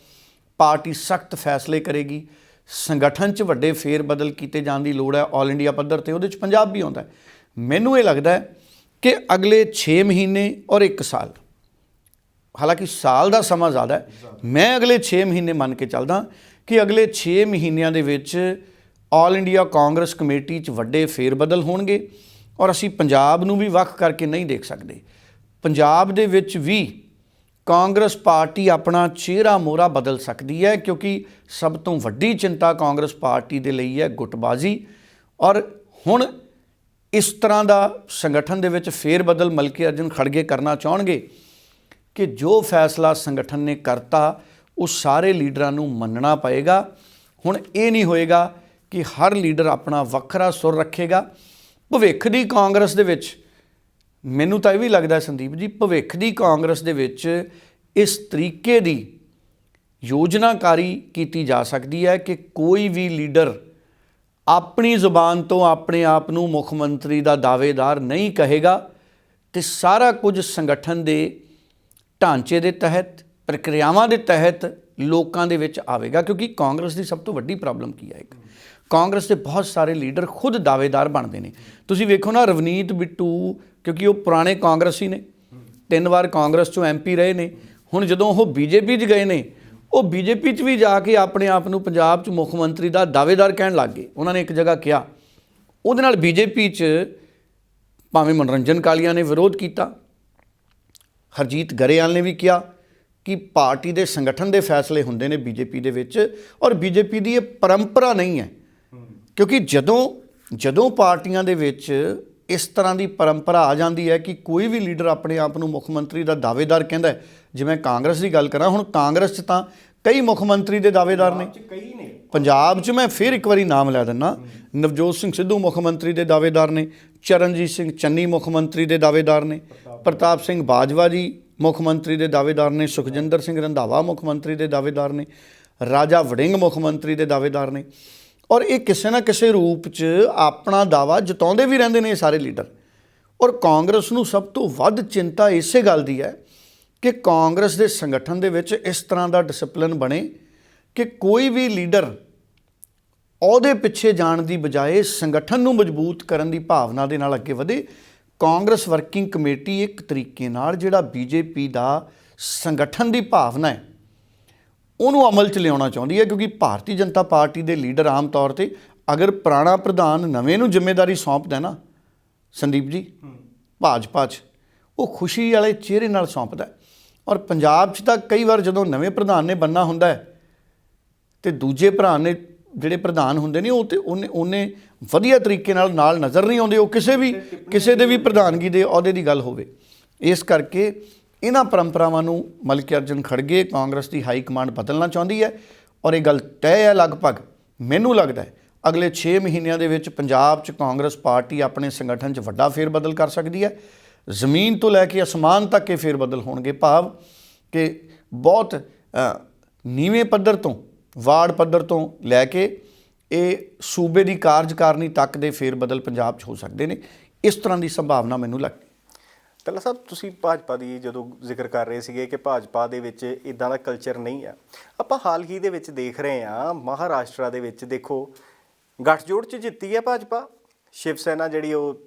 ਪਾਰਟੀ ਸਖਤ ਫੈਸਲੇ ਕਰੇਗੀ, ਸੰਗਠਨ 'ਚ ਵੱਡੇ ਫੇਰ ਬਦਲ ਕੀਤੇ ਜਾਣ ਦੀ ਲੋੜ ਹੈ ਆਲ ਇੰਡੀਆ ਪੱਧਰ ਤੇ ਉਹਦੇ 'ਚ ਪੰਜਾਬ ਵੀ ਆਉਂਦਾ ਮੈਨੂੰ ਇਹ ਲੱਗਦਾ ਹੈ ਕਿ ਅਗਲੇ 6 ਮਹੀਨੇ ਔਰ 1 ਸਾਲ, ਹਾਲਾਂਕਿ ਸਾਲ ਦਾ ਸਮਾਂ ਜ਼ਿਆਦਾ ਹੈ, ਮੈਂ ਅਗਲੇ 6 ਮਹੀਨੇ ਮੰਨ ਕੇ ਚੱਲਦਾ ਕਿ ਅਗਲੇ 6 ਮਹੀਨਿਆਂ ਦੇ ਵਿੱਚ ਆਲ ਇੰਡੀਆ ਕਾਂਗਰਸ ਕਮੇਟੀ 'ਚ ਵੱਡੇ ਫੇਰ ਬਦਲ ਹੋਣਗੇ ਔਰ ਅਸੀਂ ਪੰਜਾਬ ਨੂੰ ਵੀ ਵੱਖ ਕਰਕੇ ਨਹੀਂ ਦੇਖ ਸਕਦੇ। ਪੰਜਾਬ ਦੇ ਵਿੱਚ ਵੀ ਕਾਂਗਰਸ ਪਾਰਟੀ ਆਪਣਾ ਚਿਹਰਾ ਮੋਹਰਾ ਬਦਲ ਸਕਦੀ ਹੈ ਕਿਉਂਕਿ ਸਭ ਤੋਂ ਵੱਡੀ ਚਿੰਤਾ ਕਾਂਗਰਸ ਪਾਰਟੀ ਦੇ ਲਈ ਹੈ ਗੁੱਟਬਾਜ਼ੀ। ਔਰ ਹੁਣ ਇਸ ਤਰ੍ਹਾਂ ਦਾ ਸੰਗਠਨ ਦੇ ਵਿੱਚ ਫੇਰ ਬਦਲ ਮਲਕੀ ਅਰਜਨ ਖੜਗੇ ਕਰਨਾ ਚਾਹਣਗੇ ਕਿ ਜੋ ਫੈਸਲਾ ਸੰਗਠਨ ਨੇ ਕਰਤਾ, ਉਹ ਸਾਰੇ ਲੀਡਰਾਂ ਨੂੰ ਮੰਨਣਾ ਪਏਗਾ। ਹੁਣ ਇਹ ਨਹੀਂ ਹੋਏਗਾ ਕਿ ਹਰ ਲੀਡਰ ਆਪਣਾ ਵੱਖਰਾ ਸੁਰ ਰੱਖੇਗਾ। ਭਵਿੱਖ ਦੀ ਕਾਂਗਰਸ ਦੇ ਵਿੱਚ ਮੈਨੂੰ ਤਾਂ ਇਹ ਵੀ ਲੱਗਦਾ ਸੰਦੀਪ ਜੀ, ਭਵਿੱਖ ਦੀ ਕਾਂਗਰਸ ਦੇ ਵਿੱਚ ਇਸ ਤਰੀਕੇ ਦੀ ਯੋਜਨਾਕਾਰੀ ਕੀਤੀ ਜਾ ਸਕਦੀ ਹੈ ਕਿ ਕੋਈ ਵੀ ਲੀਡਰ ਆਪਣੀ ਜ਼ੁਬਾਨ ਤੋਂ ਆਪਣੇ ਆਪ ਨੂੰ ਮੁੱਖ ਮੰਤਰੀ ਦਾ ਦਾਅਵੇਦਾਰ ਨਹੀਂ ਕਹੇਗਾ ਤੇ ਸਾਰਾ ਕੁਝ ਸੰਗਠਨ ਦੇ ਢਾਂਚੇ ਦੇ ਤਹਿਤ, ਪ੍ਰਕਿਰਿਆਵਾਂ ਦੇ ਤਹਿਤ ਲੋਕਾਂ ਦੇ ਵਿੱਚ ਆਵੇਗਾ, ਕਿਉਂਕਿ ਕਾਂਗਰਸ ਦੀ ਸਭ ਤੋਂ ਵੱਡੀ ਪ੍ਰੋਬਲਮ ਕੀ ਹੈ ਇੱਕ? ਕਾਂਗਰਸ ਦੇ ਬਹੁਤ ਸਾਰੇ ਲੀਡਰ ਖੁਦ ਦਾਅਵੇਦਾਰ ਬਣਦੇ ਨੇ। ਤੁਸੀਂ ਵੇਖੋ ਨਾ ਰਵਨੀਤ, ਬਿੱਟੂ, ਕਿਉਂਕਿ ਉਹ ਪੁਰਾਣੇ ਕਾਂਗਰਸੀ ਨੇ। ਤਿੰਨ ਵਾਰ ਕਾਂਗਰਸ ਚੋਂ ਐਮਪੀ ਰਹੇ ਨੇ। ਹੁਣ ਜਦੋਂ ਉਹ ਬੀਜੇਪੀ 'ਚ ਗਏ ਨੇ, ਉਹ ਬੀਜੇਪੀ 'ਚ ਵੀ ਜਾ ਕੇ ਆਪਣੇ ਆਪ ਨੂੰ ਪੰਜਾਬ 'ਚ ਮੁੱਖ ਮੰਤਰੀ ਦਾ ਦਾਅਵੇਦਾਰ ਕਹਿਣ ਲੱਗ ਗਏ। ਉਹਨਾਂ ਨੇ ਇੱਕ ਜਗ੍ਹਾ ਕਿਹਾ, ਉਹਦੇ ਨਾਲ ਬੀਜੇਪੀ 'ਚ ਭਾਵੇਂ ਮਨੋਰੰਜਨ ਕਾਲੀਆ ਨੇ ਵਿਰੋਧ ਕੀਤਾ। ਹਰਜੀਤ ਗਰੇਵਾਲ ਨੇ ਵੀ ਕਿਹਾ ਕਿ ਪਾਰਟੀ ਦੇ ਸੰਗਠਨ ਦੇ ਫੈਸਲੇ ਹੁੰਦੇ ਨੇ ਬੀਜੇਪੀ ਦੇ ਵਿੱਚ ਔਰ ਬੀਜੇਪੀ ਦੀ ਇਹ ਪਰੰਪਰਾ ਨਹੀਂ ਹੈ। ਕਿਉਂਕਿ ਜਦੋਂ ਜਦੋਂ ਪਾਰਟੀਆਂ ਦੇ ਵਿੱਚ ਇਸ ਤਰ੍ਹਾਂ ਦੀ ਪਰੰਪਰਾ ਆ ਜਾਂਦੀ ਹੈ ਕਿ ਕੋਈ ਵੀ ਲੀਡਰ ਆਪਣੇ ਆਪ ਨੂੰ ਮੁੱਖ ਮੰਤਰੀ ਦਾ ਦਾਅਵੇਦਾਰ ਕਹਿੰਦਾ ਹੈ ਜਿਵੇਂ ਕਾਂਗਰਸ ਦੀ ਗੱਲ ਕਰਾਂ ਹੁਣ ਕਾਂਗਰਸ 'ਚ ਤਾਂ ਕਈ ਮੁੱਖ ਮੰਤਰੀ ਦੇ ਦਾਅਵੇਦਾਰ ਨੇ। ਕਈ ਨੇ। ਪੰਜਾਬ 'ਚ ਮੈਂ ਫਿਰ ਇੱਕ ਵਾਰੀ ਨਾਮ ਲੈ ਦਿੰਨਾ। ਨਵਜੋਤ ਸਿੰਘ ਸਿੱਧੂ ਮੁੱਖ ਮੰਤਰੀ ਦੇ ਦਾਅਵੇਦਾਰ ਨੇ ਚਰਨਜੀਤ ਸਿੰਘ ਚੰਨੀ ਮੁੱਖ ਮੰਤਰੀ ਦੇ ਦਾਅਵੇਦਾਰ ਨੇ ਪ੍ਰਤਾਪ ਸਿੰਘ ਬਾਜਵਾ ਜੀ ਮੁੱਖ ਮੰਤਰੀ ਦੇ ਦਾਅਵੇਦਾਰ ਨੇ ਸੁਖਜਿੰਦਰ ਸਿੰਘ ਰੰਧਾਵਾ ਮੁੱਖ ਮੰਤਰੀ ਦੇ ਦਾਅਵੇਦਾਰ ਨੇ ਰਾਜਾ ਵੜਿੰਗ ਮੁੱਖ ਮੰਤਰੀ ਦੇ ਦਾਅਵੇਦਾਰ ਨੇ। ਔਰ ਇਹ ਕਿਸੇ ਨਾ ਕਿਸੇ ਰੂਪ 'ਚ ਆਪਣਾ ਦਾਵਾ ਜਤਾਉਂਦੇ ਵੀ ਰਹਿੰਦੇ ਨੇ ਇਹ ਸਾਰੇ ਲੀਡਰ। ਔਰ ਕਾਂਗਰਸ ਨੂੰ ਸਭ ਤੋਂ ਵੱਧ ਚਿੰਤਾ ਇਸੇ ਗੱਲ ਦੀ ਹੈ ਕਿ ਕਾਂਗਰਸ ਦੇ ਸੰਗਠਨ ਦੇ ਵਿੱਚ ਇਸ ਤਰ੍ਹਾਂ ਦਾ ਡਿਸਪਲਿਨ ਬਣੇ ਕਿ ਕੋਈ ਵੀ ਲੀਡਰ ਉਹਦੇ ਪਿੱਛੇ ਜਾਣ ਦੀ ਬਜਾਏ ਸੰਗਠਨ ਨੂੰ ਮਜ਼ਬੂਤ ਕਰਨ ਦੀ ਭਾਵਨਾ ਦੇ ਨਾਲ ਅੱਗੇ ਵਧੇ। ਕਾਂਗਰਸ ਵਰਕਿੰਗ ਕਮੇਟੀ ਇੱਕ ਤਰੀਕੇ ਨਾਲ ਜਿਹੜਾ ਬੀਜੇਪੀ ਦਾ ਸੰਗਠਨ ਦੀ ਭਾਵਨਾ ਹੈ ਉਹਨੂੰ ਅਮਲ 'ਚ ਲਿਆਉਣਾ ਚਾਹੁੰਦੀ ਹੈ ਕਿਉਂਕਿ ਭਾਰਤੀ ਜਨਤਾ ਪਾਰਟੀ ਦੇ ਲੀਡਰ ਆਮ ਤੌਰ ਤੇ ਅਗਰ ਪੁਰਾਣਾ ਪ੍ਰਧਾਨ ਨਵੇਂ ਨੂੰ ਜ਼ਿੰਮੇਵਾਰੀ ਸੌਂਪਦਾ ਨਾ ਸੰਦੀਪ ਜੀ ਭਾਜਪਾ 'ਚ ਉਹ ਖੁਸ਼ੀ ਵਾਲੇ ਚਿਹਰੇ ਨਾਲ ਸੌਂਪਦਾ। ਔਰ ਪੰਜਾਬ 'ਚ ਤਾਂ ਕਈ ਵਾਰ ਜਦੋਂ ਨਵੇਂ ਪ੍ਰਧਾਨ ਨੇ ਬੰਨਾ ਹੁੰਦਾ ਹੈ ਤੇ ਦੂਜੇ ਭਰਾ ਨੇ ਜਿਹੜੇ ਪ੍ਰਧਾਨ ਹੁੰਦੇ ਨੇ ਉਹ ਤੇ ਉਹਨੇ ਉਹਨੇ ਵਧੀਆ ਤਰੀਕੇ ਨਾਲ ਨਾਲ ਨਜ਼ਰ ਨਹੀਂ ਆਉਂਦੇ ਉਹ ਕਿਸੇ ਵੀ ਕਿਸੇ ਦੇ ਵੀ ਪ੍ਰਧਾਨਗੀ ਦੇ ਅਹੁਦੇ ਦੀ ਗੱਲ ਹੋਵੇ। ਇਸ ਕਰਕੇ ਇਹਨਾਂ ਪਰੰਪਰਾਵਾਂ ਨੂੰ ਮਲਕੀ ਅਰਜਨ ਖੜਗੇ ਕਾਂਗਰਸ ਦੀ ਹਾਈ ਕਮਾਂਡ ਬਦਲਣਾ ਚਾਹੁੰਦੀ ਹੈ ਔਰ ਇਹ ਗੱਲ ਤੈਅ ਹੈ ਲਗਭਗ, ਮੈਨੂੰ ਲੱਗਦਾ ਹੈ, ਅਗਲੇ 6 ਮਹੀਨਿਆਂ ਦੇ ਵਿੱਚ ਪੰਜਾਬ 'ਚ ਕਾਂਗਰਸ ਪਾਰਟੀ ਆਪਣੇ ਸੰਗਠਨ 'ਚ ਵੱਡਾ ਫੇਰ ਬਦਲ ਕਰ ਸਕਦੀ ਹੈ। ਜ਼ਮੀਨ ਤੋਂ ਲੈ ਕੇ ਅਸਮਾਨ ਤੱਕ ਇਹ ਫੇਰ ਬਦਲ ਹੋਣਗੇ। ਭਾਵ ਕਿ ਬਹੁਤ ਨੀਵੇਂ ਪੱਧਰ ਤੋਂ ਵਾਰਡ ਪੱਧਰ ਤੋਂ ਲੈ ਕੇ ਇਹ ਸੂਬੇ ਦੀ ਕਾਰਜਕਾਰਨੀ ਤੱਕ ਦੇ ਫੇਰ ਬਦਲ ਪੰਜਾਬ 'ਚ ਹੋ ਸਕਦੇ ਨੇ। ਇਸ ਤਰ੍ਹਾਂ ਦੀ ਸੰਭਾਵਨਾ ਮੈਨੂੰ ਲੱਗਦੀ ਤੱਲਾ ਸਾਹਿਬ ਤੁਸੀਂ ਭਾਜਪਾ ਦੀ ਜਦੋਂ ਜ਼ਿਕਰ ਕਰ ਰਹੇ ਸੀਗੇ ਕਿ ਭਾਜਪਾ ਦੇ ਵਿੱਚ ਇਦਾਂ ਦਾ ਕਲਚਰ ਨਹੀਂ ਆ, ਆਪਾਂ ਹਾਲ ਹੀ ਦੇ ਵਿੱਚ ਦੇਖ ਰਹੇ ਆ ਮਹਾਰਾਸ਼ਟਰ ਦੇ ਵਿੱਚ ਦੇਖੋ, ਗੱਠਜੋੜ ਚ ਜਿੱਤੀ ਹੈ ਭਾਜਪਾ, ਸ਼ਿਵ ਸੈਨਾ ਜਿਹੜੀ ਉਹ